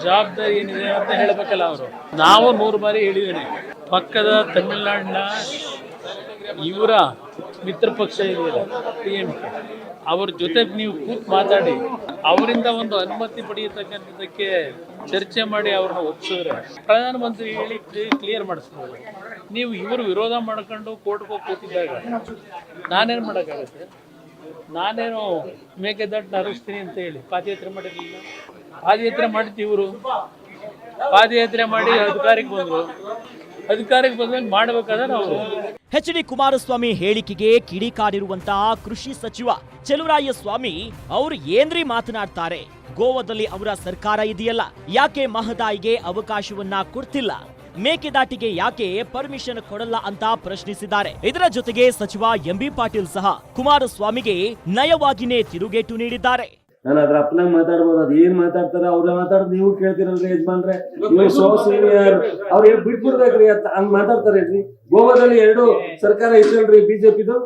ಜವಾಬ್ದಾರಿ ಏನಿದೆ ಅಂತ ಹೇಳಬೇಕಲ್ಲ ಅವರು. ನಾವು ನೂರು ಬಾರಿ ಹೇಳಿದ್ದೇನೆ ಪಕ್ಕದ ತಮಿಳುನಾಡಿನ ಇವರ ಮಿತ್ರ ಪಕ್ಷ ಇದೆಯಲ್ಲ ಪಿ ಎಂ ಕೆ ಅವ್ರ ಜೊತೆಗೆ ನೀವು ಕೂತ್ ಮಾತಾಡಿ, ಅವರಿಂದ ಒಂದು ಅನುಮತಿ ಪಡೆಯತಕ್ಕಂಥದ್ದಕ್ಕೆ ಚರ್ಚೆ ಮಾಡಿ ಅವ್ರನ್ನ ಒಪ್ಸಿದ್ರೆ. ಪ್ರಧಾನಮಂತ್ರಿ ಹೇಳಿ ಕ್ಲಿಯರ್ ಮಾಡಿಸ್ಬೋದು ನೀವು ಇವರು ವಿರೋಧ ಮಾಡ್ಕೊಂಡು ಕೋರ್ಟ್ಗೆ ಹೋಗಿ ಕೂತಿದ್ದಾಗ ನಾನೇನು ಮಾಡೋಕ್ಕಾಗತ್ತೆ? ನಾನೇನು ಮೇಕೆದಾಟು ಹರಿಸ್ತೀನಿ ಅಂತ ಹೇಳಿ ಪಾದಯಾತ್ರೆ ಮಾಡಿರಲಿಲ್ಲ ಪಾದಯಾತ್ರೆ ಮಾಡ್ತೀವ್ರು ಪಾದಯಾತ್ರೆ ಮಾಡಿ ಅಧಿಕಾರಿಗೆ ಬಂದರು? ಅಧಿಕಾರಕ್ಕೆ ಬಂದಾಗ ಮಾಡಬೇಕಾದ್ರೆ ಅವರು ಎಚ್ ಡಿ ಕುಮಾರಸ್ವಾಮಿ ಹೇಳಿಕೆಗೆ ಕಿಡಿಕಾಡಿರುವಂತಹ ಕೃಷಿ ಸಚಿವ ಸ್ವಾಮಿ ಅವರು ಏನ್ರಿ ಮಾತನಾಡ್ತಾರೆ? ಗೋವಾದಲ್ಲಿ ಅವರ ಸರ್ಕಾರ ಇದೆಯಲ್ಲ, ಯಾಕೆ ಮಹದಾಯಿಗೆ ಅವಕಾಶವನ್ನ ಕೊಡ್ತಿಲ್ಲ? ಮೇಕೆದಾಟಿಗೆ ಯಾಕೆ ಪರ್ಮಿಷನ್ ಕೊಡಲ್ಲ ಅಂತ ಪ್ರಶ್ನಿಸಿದ್ದಾರೆ. ಇದರ ಜೊತೆಗೆ ಸಚಿವ ಎಂಬಿ ಪಾಟೀಲ್ ಸಹ ಕುಮಾರಸ್ವಾಮಿಗೆ ನಯವಾಗಿನೇ ತಿರುಗೇಟು ನೀಡಿದ್ದಾರೆ. ನಾನು ಅದ್ರ ಅಪ್ಪನಾಗ ಮಾತಾಡ್ಬೋದು ಅದ್ ಏನ್ ಮಾತಾಡ್ತಾರೆ ಅವ್ರ ಮಾತಾಡೋದು ನೀವು ಕೇಳ್ತಿರಲ್ರಿ ಯಜಮಾನ್ರೆ. ನೀವು ಸೋ ಸೀನಿಯರ್ ಅವ್ರ ಬಿಟ್ಬಿಡ್ಬೇಕ್ರಿ ಅಂತ ಹಂಗ್ ಮಾತಾಡ್ತಾರೆ ಗೋವಾದಲ್ಲಿ ಎರಡು ಸರ್ಕಾರ ಇತ್ತಲ್ರಿ ಬಿಜೆಪಿದು?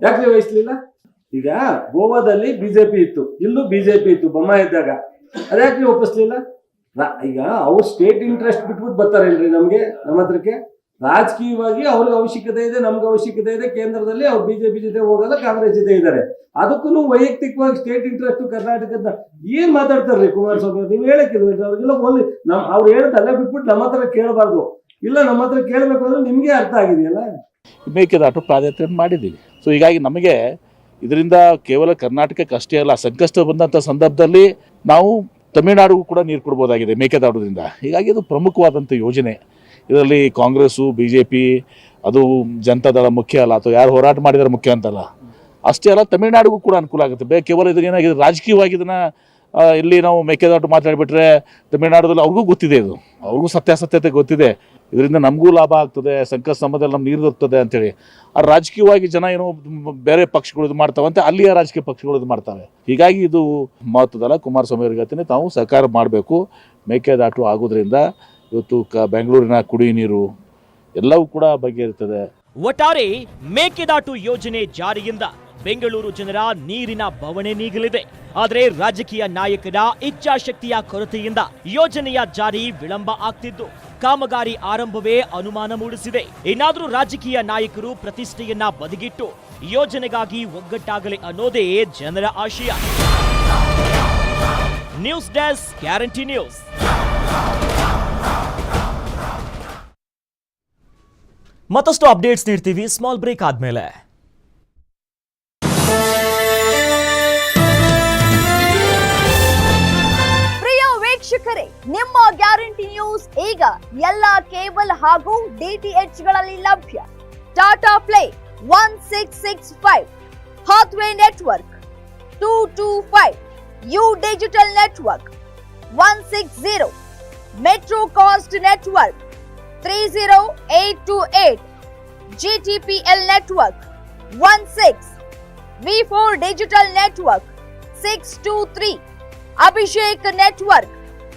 ಯಾಕ್ರಿ ವಹಿಸ್ಲಿಲ್ಲ? ಈಗ ಗೋವಾದಲ್ಲಿ ಬಿಜೆಪಿ ಇತ್ತು ಇಲ್ಲೂ ಬಿಜೆಪಿ ಇತ್ತು ಬೊಮ್ಮ ಇದ್ದಾಗ. ಅದ್ಯಾಕೆ ನೀವು ಒಪ್ಪಿಸ್ಲಿಲ್ಲ? ಈಗ ಅವ್ರ ಸ್ಟೇಟ್ ಇಂಟ್ರೆಸ್ಟ್ ಬಿಟ್ಬಿಟ್ಟು ಬರ್ತಾರೇನ್ರಿ ನಮ್ಗೆ ನಮ್ಮ ಹತ್ರಕ್ಕೆ? ರಾಜಕೀಯವಾಗಿ ಅವ್ರಿಗೆ ಅವಶ್ಯಕತೆ ಇದೆ, ನಮ್ಗೆ ಅವಶ್ಯಕತೆ ಇದೆ. ಕೇಂದ್ರದಲ್ಲಿ ಅವ್ರು ಬಿಜೆಪಿ ಜೊತೆ ಹೋಗಲ್ಲ, ಕಾಂಗ್ರೆಸ್ ಜೊತೆ ಇದ್ದಾರೆ. ಅದಕ್ಕೂ ವೈಯಕ್ತಿಕವಾಗಿ ಸ್ಟೇಟ್ ಇಂಟ್ರೆಸ್ಟ್ ಕರ್ನಾಟಕದ ಏನ್ ಮಾತಾಡ್ತಾರ್ರಿ ಕುಮಾರಸ್ವಾಮಿ? ನೀವು ಹೇಳಕ್ಕೆ ಅವ್ರಿಗೆಲ್ಲ ಓನ್ಲಿ ನಮ್ ಅವ್ರು ಹೇಳೋದು ಅಲ್ಲೇ ಬಿಟ್ಬಿಟ್ಟು ನಮ್ಮ ಹತ್ರ ಕೇಳಬಾರ್ದು. ಇಲ್ಲ, ನಮ್ಮ ಹತ್ರ ಕೇಳಬೇಕು ಅಂದ್ರೆ ನಿಮ್ಗೆ ಅರ್ಥ ಆಗಿದೆಯಲ್ಲ? ಮೇಕೆದಾಟು ಪ್ರಾಧಾನ್ಯತೆ ಮಾಡಿದ್ದೀವಿ. ಸೊ ಹೀಗಾಗಿ ನಮಗೆ ಇದರಿಂದ ಕೇವಲ ಕರ್ನಾಟಕಕ್ಕೆ ಅಷ್ಟೇ ಅಲ್ಲ, ಸಂಕಷ್ಟ ಬಂದಂಥ ಸಂದರ್ಭದಲ್ಲಿ ನಾವು ತಮಿಳುನಾಡಿಗೂ ಕೂಡ ನೀರು ಕೊಡ್ಬೋದಾಗಿದೆ ಮೇಕೆದಾಟುದಿಂದ. ಹೀಗಾಗಿ ಇದು ಪ್ರಮುಖವಾದಂಥ ಯೋಜನೆ. ಇದರಲ್ಲಿ ಕಾಂಗ್ರೆಸ್ಸು ಬಿ ಜೆ ಪಿ ಅದು ಜನತಾದಳ ಮುಖ್ಯ ಅಲ್ಲ, ಅಥವಾ ಯಾರು ಹೋರಾಟ ಮಾಡಿದರೆ ಮುಖ್ಯ ಅಂತಲ್ಲ. ಅಷ್ಟೇ ಅಲ್ಲ, ತಮಿಳುನಾಡಿಗೂ ಕೂಡ ಅನುಕೂಲ ಆಗುತ್ತೆ. ಬೇ, ಕೇವಲ ಇದನ್ನ ಏನಾಗಿದೆ, ರಾಜಕೀಯವಾಗಿ ಇದನ್ನು ಇಲ್ಲಿ ನಾವು ಮೇಕೆದಾಟು ಮಾತಾಡಿಬಿಟ್ರೆ ತಮಿಳುನಾಡಲ್ಲಿ ಅವ್ರಿಗೂ ಗೊತ್ತಿದೆ ಇದು. ಅವ್ರಿಗೂ ಸತ್ಯಾಸತ್ಯತೆ ಗೊತ್ತಿದೆ. ಇದರಿಂದ ನಮಗೂ ಲಾಭ ಆಗ್ತದೆ, ಸಂಕಷ್ಟ ಸಮಯದಲ್ಲಿ ನಮ್ಗೆ ನೀರು ದೊರಕ್ತದೆ ಅಂತೇಳಿ. ಆ ರಾಜಕೀಯವಾಗಿ ಜನ ಏನೋ ಬೇರೆ ಪಕ್ಷಗಳು ಇದು ಮಾಡ್ತಾವಂತೆ, ಅಲ್ಲಿಯ ರಾಜಕೀಯ ಪಕ್ಷಗಳು ಇದು ಮಾಡ್ತವೆ ಹೀಗಾಗಿ ಇದು ಮಹತ್ವದಲ್ಲ ಕುಮಾರಸ್ವಾಮಿ ಅವ್ರ ಜೊತೆ ತಾವು ಸಹಕಾರ ಮಾಡಬೇಕು. ಮೇಕೆದಾಟು ಆಗೋದ್ರಿಂದ ಇವತ್ತು ಕ, ಬೆಂಗಳೂರಿನ ಕುಡಿ ನೀರು, ಎಲ್ಲವೂ ಕೂಡ ಬಗೆಹರಿತದೆ. ಒಟ್ಟಾರೆ ಮೇಕೆದಾಟು ಯೋಜನೆ ಜಾರಿಯಿಂದ ಬೆಂಗಳೂರು ಜನರ ನೀರಿನ ಬವಣೆ ನೀಗಲಿದೆ. ಆದರೆ ರಾಜಕೀಯ ನಾಯಕರ ಇಚ್ಛಾಶಕ್ತಿಯ ಕೊರತೆಯಿಂದ ಯೋಜನೆಯ ಜಾರಿ ವಿಳಂಬ ಆಗ್ತಿದ್ದು. ಕಾಮಗಾರಿ ಆರಂಭವೇ ಅನುಮಾನ ಮೂಡಿಸಿದೆ. ಇನ್ನಾದರೂ ರಾಜಕೀಯ ನಾಯಕರು ಪ್ರತಿಷ್ಠೆಯನ್ನ ಬದಿಗಿಟ್ಟು ಯೋಜನೆಗಾಗಿ ಒಗ್ಗಟ್ಟಾಗಲಿ ಅನ್ನೋದೇ ಜನರ ಆಶಯ. News desk, guarantee news. ಮತ್ತಷ್ಟು ಅಪ್ಡೇಟ್ಸ್ ನೀಡ್ತೀವಿ ಸ್ಮಾಲ್ ಬ್ರೇಕ್ ಆದ್ಮೇಲೆ. ವೀಕ್ಷಕರೇ, ನಿಮ್ಮ ಗ್ಯಾರಂಟಿ ನ್ಯೂಸ್ ಈಗ ಎಲ್ಲ ಕೇಬಲ್ ಹಾಗೂ ಡಿಟಿಎಚ್ಗಳಲ್ಲಿ ಲಭ್ಯ. Tata play one six six five, Hathway network two two five, U digital network one six zero, metro cast network 30828 GTPL network 16 V4 digital network 623 Abhishek network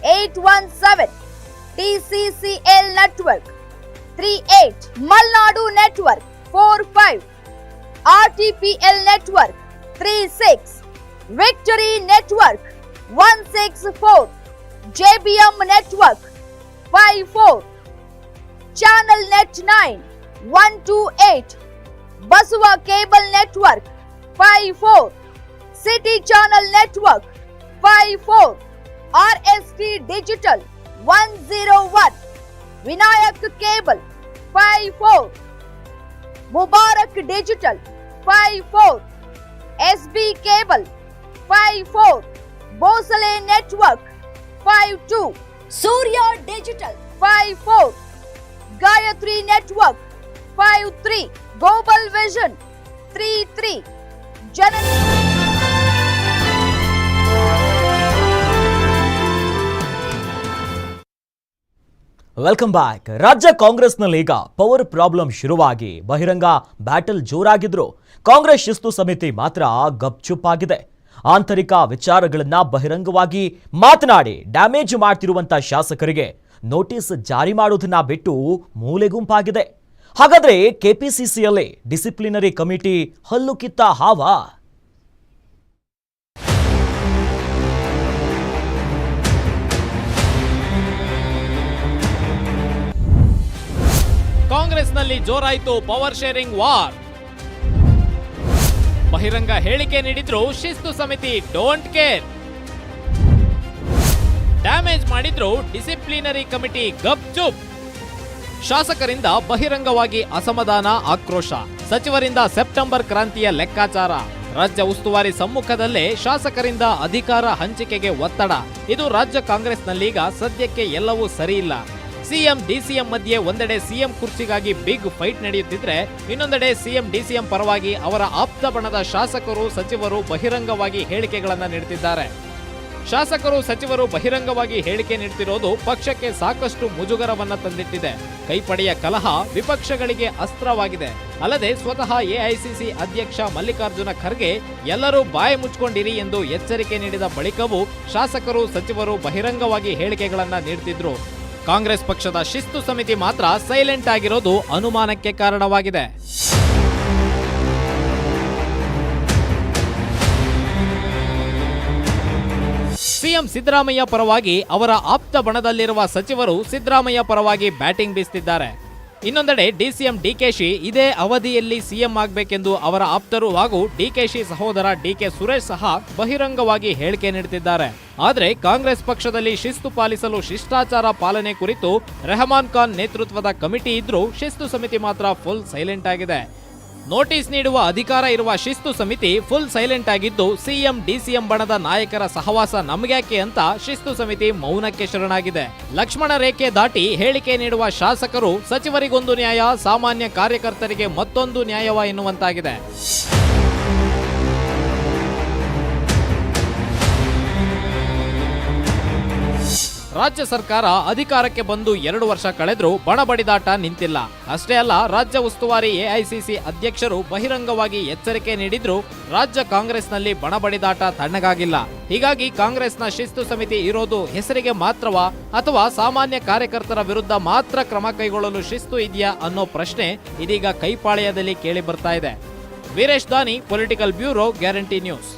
817 TCCL network 38 Malnadu network 45 RTPL network 36 Victory network 164 JBM network 54 channel net nine one two eight Basava cable network five four city channel network five four R S T digital one zero one Vinayak cable five four Mubarak digital five four S B cable five four Bhosale network five two Surya digital five four Gayatri network five three global vision three three welcome back ರಾಜ್ಯ ಕಾಂಗ್ರೆಸ್ನಲ್ಲಿ ಈಗ power problem ಶುರುವಾಗಿ. ಬಹಿರಂಗ battle ಜೋರಾಗಿದ್ರು. Congress ಶಿಸ್ತು ಸಮಿತಿ ಮಾತ್ರ ಗಪ್ಚುಪ್ ಆಗಿದೆ ಆಂತರಿಕ ವಿಚಾರಗಳನ್ನ ಬಹಿರಂಗವಾಗಿ ಮಾತನಾಡಿ ಡ್ಯಾಮೇಜ್ ಮಾಡ್ತಿರುವಂತಹ ಶಾಸಕರಿಗೆ ನೋಟಿಸ್ ಜಾರಿ ಮಾಡೋದನ್ನ ಬಿಟ್ಟು ಮೂಲೆಗುಂಪಾಗಿದೆ ಹಾಗಾದ್ರೆ ಕೆಪಿಸಿಸಿಯಲ್ಲಿ ಡಿಸಿಪ್ಲಿನರಿ ಕಮಿಟಿ ಹಲ್ಲು ಕಿತ್ತ ಹಾವಾ? ಕಾಂಗ್ರೆಸ್ನಲ್ಲಿ ಜೋರಾಯಿತು ಪವರ್ ಶೇರಿಂಗ್ ವಾರ್. ಬಹಿರಂಗ ಹೇಳಿಕೆ ನೀಡಿದ್ರು ಶಿಸ್ತು ಸಮಿತಿ, ಡೋಂಟ್ ಕೇರ್. ಡ್ಯಾಮೇಜ್ ಮಾಡಿದ್ರು ಡಿಸಿಪ್ಲಿನರಿ ಕಮಿಟಿ, ಗಪ್ ಚುಪ್. ಶಾಸಕರಿಂದ ಬಹಿರಂಗವಾಗಿ ಅಸಮಾಧಾನ, ಆಕ್ರೋಶ. ಸಚಿವರಿಂದ ಸೆಪ್ಟೆಂಬರ್ ಕ್ರಾಂತಿಯ ಲೆಕ್ಕಾಚಾರ. ರಾಜ್ಯ ಉಸ್ತುವಾರಿ ಸಮ್ಮುಖದಲ್ಲೇ ಶಾಸಕರಿಂದ ಅಧಿಕಾರ ಹಂಚಿಕೆಗೆ ಒತ್ತಡ. ಇದು ರಾಜ್ಯ ಕಾಂಗ್ರೆಸ್ನಲ್ಲೀಗ ಸದ್ಯಕ್ಕೆ ಎಲ್ಲವೂ ಸರಿಯಿಲ್ಲ. ಸಿಎಂ, ಡಿಸಿಎಂ ಮಧ್ಯೆ ಒಂದೆಡೆ ಸಿಎಂ ಕುರ್ಚಿಗಾಗಿ ಬಿಗ್ ಫೈಟ್ ನಡೆಯುತ್ತಿದ್ರೆ ಇನ್ನೊಂದೆಡೆ ಸಿಎಂ, ಡಿಸಿಎಂ ಪರವಾಗಿ ಅವರ ಆಪ್ತ ಬಣದ ಶಾಸಕರು, ಸಚಿವರು ಬಹಿರಂಗವಾಗಿ ಹೇಳಿಕೆಗಳನ್ನು ನೀಡುತ್ತಿದ್ದಾರೆ ಶಾಸಕರು, ಸಚಿವರು ಬಹಿರಂಗವಾಗಿ ಹೇಳಿಕೆ ನೀಡುತ್ತಿರುವುದು ಪಕ್ಷಕ್ಕೆ ಸಾಕಷ್ಟು ಮುಜುಗರವನ್ನ ತಂದಿಟ್ಟಿದೆ. ಕೈಪಡೆಯ ಕಲಹ ವಿಪಕ್ಷಗಳಿಗೆ ಅಸ್ತ್ರವಾಗಿದೆ. ಅಲ್ಲದೆ ಸ್ವತಃ ಎಐಸಿಸಿ ಅಧ್ಯಕ್ಷ ಮಲ್ಲಿಕಾರ್ಜುನ ಖರ್ಗೆ, ಎಲ್ಲರೂ ಬಾಯಿ ಮುಚ್ಕೊಂಡಿರಿ ಎಂದು ಎಚ್ಚರಿಕೆ ನೀಡಿದ ಬಳಿಕವೂ ಶಾಸಕರು, ಸಚಿವರು ಬಹಿರಂಗವಾಗಿ ಹೇಳಿಕೆಗಳನ್ನ ನೀಡುತ್ತಿದ್ರು ಕಾಂಗ್ರೆಸ್ ಪಕ್ಷದ ಶಿಸ್ತು ಸಮಿತಿ ಮಾತ್ರ ಸೈಲೆಂಟ್ ಆಗಿರೋದು ಅನುಮಾನಕ್ಕೆ ಕಾರಣವಾಗಿದೆ. ಸಿಎಂ ಸಿದ್ದರಾಮಯ್ಯ ಪರವಾಗಿ ಅವರ ಆಪ್ತ ಬಣದಲ್ಲಿರುವ ಸಚಿವರು ಸಿದ್ದರಾಮಯ್ಯ ಪರವಾಗಿ ಬ್ಯಾಟಿಂಗ್ ಬೀಸುತ್ತಿದ್ದಾರೆ ಇನ್ನೊಂದೆಡೆ ಡಿಸಿಎಂ ಡಿಕೆಶಿ ಇದೇ ಅವಧಿಯಲ್ಲಿ ಸಿಎಂ ಆಗಬೇಕೆಂದು ಅವರ ಆಪ್ತರು ಹಾಗೂ ಡಿಕೆಶಿ ಸಹೋದರ ಡಿಕೆ ಸುರೇಶ್ ಸಹ ಬಹಿರಂಗವಾಗಿ ಹೇಳಿಕೆ ನೀಡುತ್ತಿದ್ದಾರೆ. ಆದರೆ ಕಾಂಗ್ರೆಸ್ ಪಕ್ಷದಲ್ಲಿ ಶಿಸ್ತು ಪಾಲಿಸಲು ಶಿಷ್ಟಾಚಾರ ಪಾಲನೆ ಕುರಿತು ರೆಹಮಾನ್ ಖಾನ್ ನೇತೃತ್ವದ ಕಮಿಟಿ ಇದ್ರೂ ಶಿಸ್ತು ಸಮಿತಿ ಮಾತ್ರ ಫುಲ್ ಸೈಲೆಂಟ್ ಆಗಿದೆ. ನೋಟಿಸ್ ನೀಡುವ ಅಧಿಕಾರ ಇರುವ ಶಿಸ್ತು ಸಮಿತಿ ಫುಲ್ ಸೈಲೆಂಟ್ ಆಗಿದ್ದು ಸಿಎಂ, ಡಿಸಿಎಂ ಬಣದ ನಾಯಕರ ಸಹವಾಸ ನಮಗ್ಯಾಕೆ ಅಂತ ಶಿಸ್ತು ಸಮಿತಿ ಮೌನಕ್ಕೆ ಶರಣಾಗಿದೆ. ಲಕ್ಷ್ಮಣ ರೇಖೆ ದಾಟಿ ಹೇಳಿಕೆ ನೀಡುವ ಶಾಸಕರು ಸಚಿವರಿಗೊಂದು ನ್ಯಾಯ, ಸಾಮಾನ್ಯ ಕಾರ್ಯಕರ್ತರಿಗೆ ಮತ್ತೊಂದು ನ್ಯಾಯವ ಎನ್ನುವಂತಾಗಿದೆ. ರಾಜ್ಯ ಸರ್ಕಾರ ಅಧಿಕಾರಕ್ಕೆ ಬಂದು ಎರಡು ವರ್ಷ ಕಳೆದರೂ ಬಣ ಬಡಿದಾಟ ನಿಂತಿಲ್ಲ. ಅಷ್ಟೇ ಅಲ್ಲ, ರಾಜ್ಯ ಉಸ್ತುವಾರಿ ಎಐಸಿಸಿ ಅಧ್ಯಕ್ಷರು ಬಹಿರಂಗವಾಗಿ ಎಚ್ಚರಿಕೆ ನೀಡಿದ್ರು ರಾಜ್ಯ ಕಾಂಗ್ರೆಸ್ನಲ್ಲಿ ಬಣ ಬಡಿದಾಟ ತಣ್ಣಗಾಗಿಲ್ಲ. ಹೀಗಾಗಿ ಕಾಂಗ್ರೆಸ್ನ ಶಿಸ್ತು ಸಮಿತಿ ಇರೋದು ಹೆಸರಿಗೆ ಮಾತ್ರವಾ ಅಥವಾ ಸಾಮಾನ್ಯ ಕಾರ್ಯಕರ್ತರ ವಿರುದ್ಧ ಮಾತ್ರ ಕ್ರಮ ಕೈಗೊಳ್ಳಲು ಶಿಸ್ತು ಇದೆಯಾ ಅನ್ನೋ ಪ್ರಶ್ನೆ ಇದೀಗ ಕೈಪಾಳ್ಯದಲ್ಲಿ ಕೇಳಿ ಬರ್ತಾ ಇದೆ. Veeresh Dani, political bureau, guarantee news.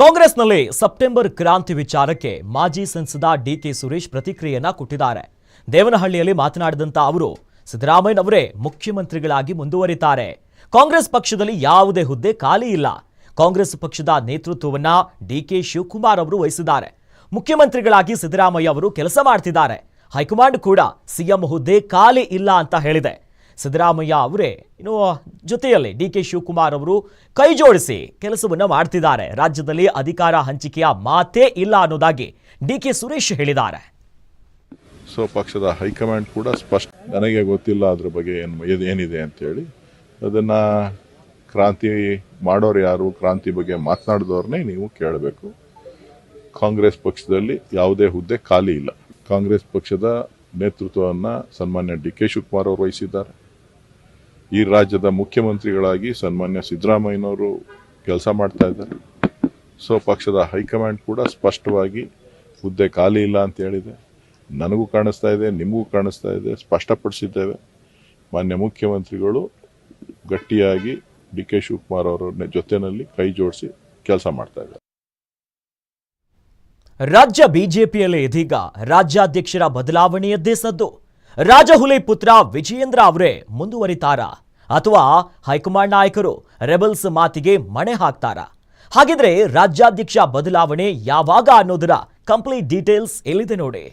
ಕಾಂಗ್ರೆಸ್ನಲ್ಲಿ ಸೆಪ್ಟೆಂಬರ್ ಕ್ರಾಂತಿ ವಿಚಾರಕ್ಕೆ ಮಾಜಿ ಸಂಸದ ಡಿಕೆ ಸುರೇಶ್ ಪ್ರತಿಕ್ರಿಯೆಯನ್ನ ಕೊಟ್ಟಿದ್ದಾರೆ. ದೇವನಹಳ್ಳಿಯಲ್ಲಿ ಮಾತನಾಡಿದಂತ ಅವರು ಸಿದ್ದರಾಮಯ್ಯನವರೇ ಮುಖ್ಯಮಂತ್ರಿಗಳಾಗಿ ಮುಂದುವರಿತಾರೆ. ಕಾಂಗ್ರೆಸ್ ಪಕ್ಷದಲ್ಲಿ ಯಾವುದೇ ಹುದ್ದೆ ಖಾಲಿ ಇಲ್ಲ. ಕಾಂಗ್ರೆಸ್ ಪಕ್ಷದ ನೇತೃತ್ವವನ್ನ ಡಿಕೆ ಶಿವಕುಮಾರ್ ಅವರು ವಹಿಸಿದ್ದಾರೆ. ಮುಖ್ಯಮಂತ್ರಿಗಳಾಗಿ ಸಿದ್ದರಾಮಯ್ಯ ಅವರು ಕೆಲಸ ಮಾಡ್ತಿದ್ದಾರೆ. ಹೈಕಮಾಂಡ್ ಕೂಡ ಸಿಎಂ ಹುದ್ದೆ ಖಾಲಿ ಇಲ್ಲ ಅಂತ ಹೇಳಿದೆ. ಸಿದ್ದರಾಮಯ್ಯ ಅವರೇ. ಇನ್ನು ಜೊತೆಯಲ್ಲಿ ಡಿ ಕೆ ಶಿವಕುಮಾರ್ ಅವರು ಕೈ ಜೋಡಿಸಿ ಕೆಲಸವನ್ನು ಮಾಡ್ತಿದ್ದಾರೆ. ರಾಜ್ಯದಲ್ಲಿ ಅಧಿಕಾರ ಹಂಚಿಕೆಯ ಮಾತೇ ಇಲ್ಲ ಅನ್ನೋದಾಗಿ ಡಿ ಕೆ ಸುರೇಶ್ ಹೇಳಿದ್ದಾರೆ. ಸೊ, ಪಕ್ಷದ ಹೈಕಮಾಂಡ್ ಕೂಡ ಸ್ಪಷ್ಟ ನನಗೆ ಗೊತ್ತಿಲ್ಲ ಅದ್ರ ಬಗ್ಗೆ ಏನು ಏನಿದೆ ಅಂತೇಳಿ. ಅದನ್ನು ಕ್ರಾಂತಿ ಮಾಡೋರು ಯಾರು, ಕ್ರಾಂತಿ ಬಗ್ಗೆ ಮಾತನಾಡಿದವ್ರನ್ನೇ ನೀವು ಕೇಳಬೇಕು. ಕಾಂಗ್ರೆಸ್ ಪಕ್ಷದಲ್ಲಿ ಯಾವುದೇ ಹುದ್ದೆ ಖಾಲಿ ಇಲ್ಲ. ಕಾಂಗ್ರೆಸ್ ಪಕ್ಷದ ನೇತೃತ್ವವನ್ನು ಸನ್ಮಾನ್ಯ ಡಿ ಕೆ ಶಿವಕುಮಾರ್ ಅವರು ವಹಿಸಿದ್ದಾರೆ. ಈ ರಾಜ್ಯದ ಮುಖ್ಯಮಂತ್ರಿಗಳಾಗಿ ಸನ್ಮಾನ್ಯ ಸಿದ್ದರಾಮಯ್ಯನವರು ಕೆಲಸ ಮಾಡ್ತಾ ಇದ್ದಾರೆ. ಸೊ, ಪಕ್ಷದ ಹೈಕಮಾಂಡ್ ಕೂಡ ಸ್ಪಷ್ಟವಾಗಿ ಹುದ್ದೆ ಖಾಲಿ ಇಲ್ಲ ಅಂತ ಹೇಳಿದೆ. ನನಗೂ ಕಾಣಿಸ್ತಾ ಇದೆ, ನಿಮಗೂ ಕಾಣಿಸ್ತಾ ಇದೆ, ಸ್ಪಷ್ಟಪಡಿಸಿದ್ದೇವೆ. ಮಾನ್ಯ ಮುಖ್ಯಮಂತ್ರಿಗಳು ಗಟ್ಟಿಯಾಗಿ ಡಿ ಕೆ ಶಿವಕುಮಾರ್ ಅವರ ಜೊತೆಯಲ್ಲಿ ಕೈ ಜೋಡಿಸಿ ಕೆಲಸ ಮಾಡ್ತಾ ಇದ್ದಾರೆ. ರಾಜ್ಯ ಬಿಜೆಪಿಯಲ್ಲಿ ಇದೀಗ ರಾಜ್ಯಾಧ್ಯಕ್ಷರ ಬದಲಾವಣೆಯದ್ದೇ ಸದ್ದು. ರಾಜಹುಲಿ ಪುತ್ರ ವಿಜಯೇಂದ್ರ ಅವರೇ ಮುಂದುವರಿತಾರಾ ಅಥವಾ ಹೈಕಮಾಂಡ್ ನಾಯಕರು ರೆಬಲ್ಸ್ ಮಾತಿಗೆ ಮಣೆ ಹಾಕ್ತಾರಾ. ಹಾಗಿದ್ರೆ ರಾಜ್ಯಾಧ್ಯಕ್ಷ ಬದಲಾವಣೆ ಯಾವಾಗ ಅನ್ನೋದರ ಕಂಪ್ಲೀಟ್ ಡೀಟೇಲ್ಸ್ ಎಲ್ಲಿದೆ ನೋಡಿ.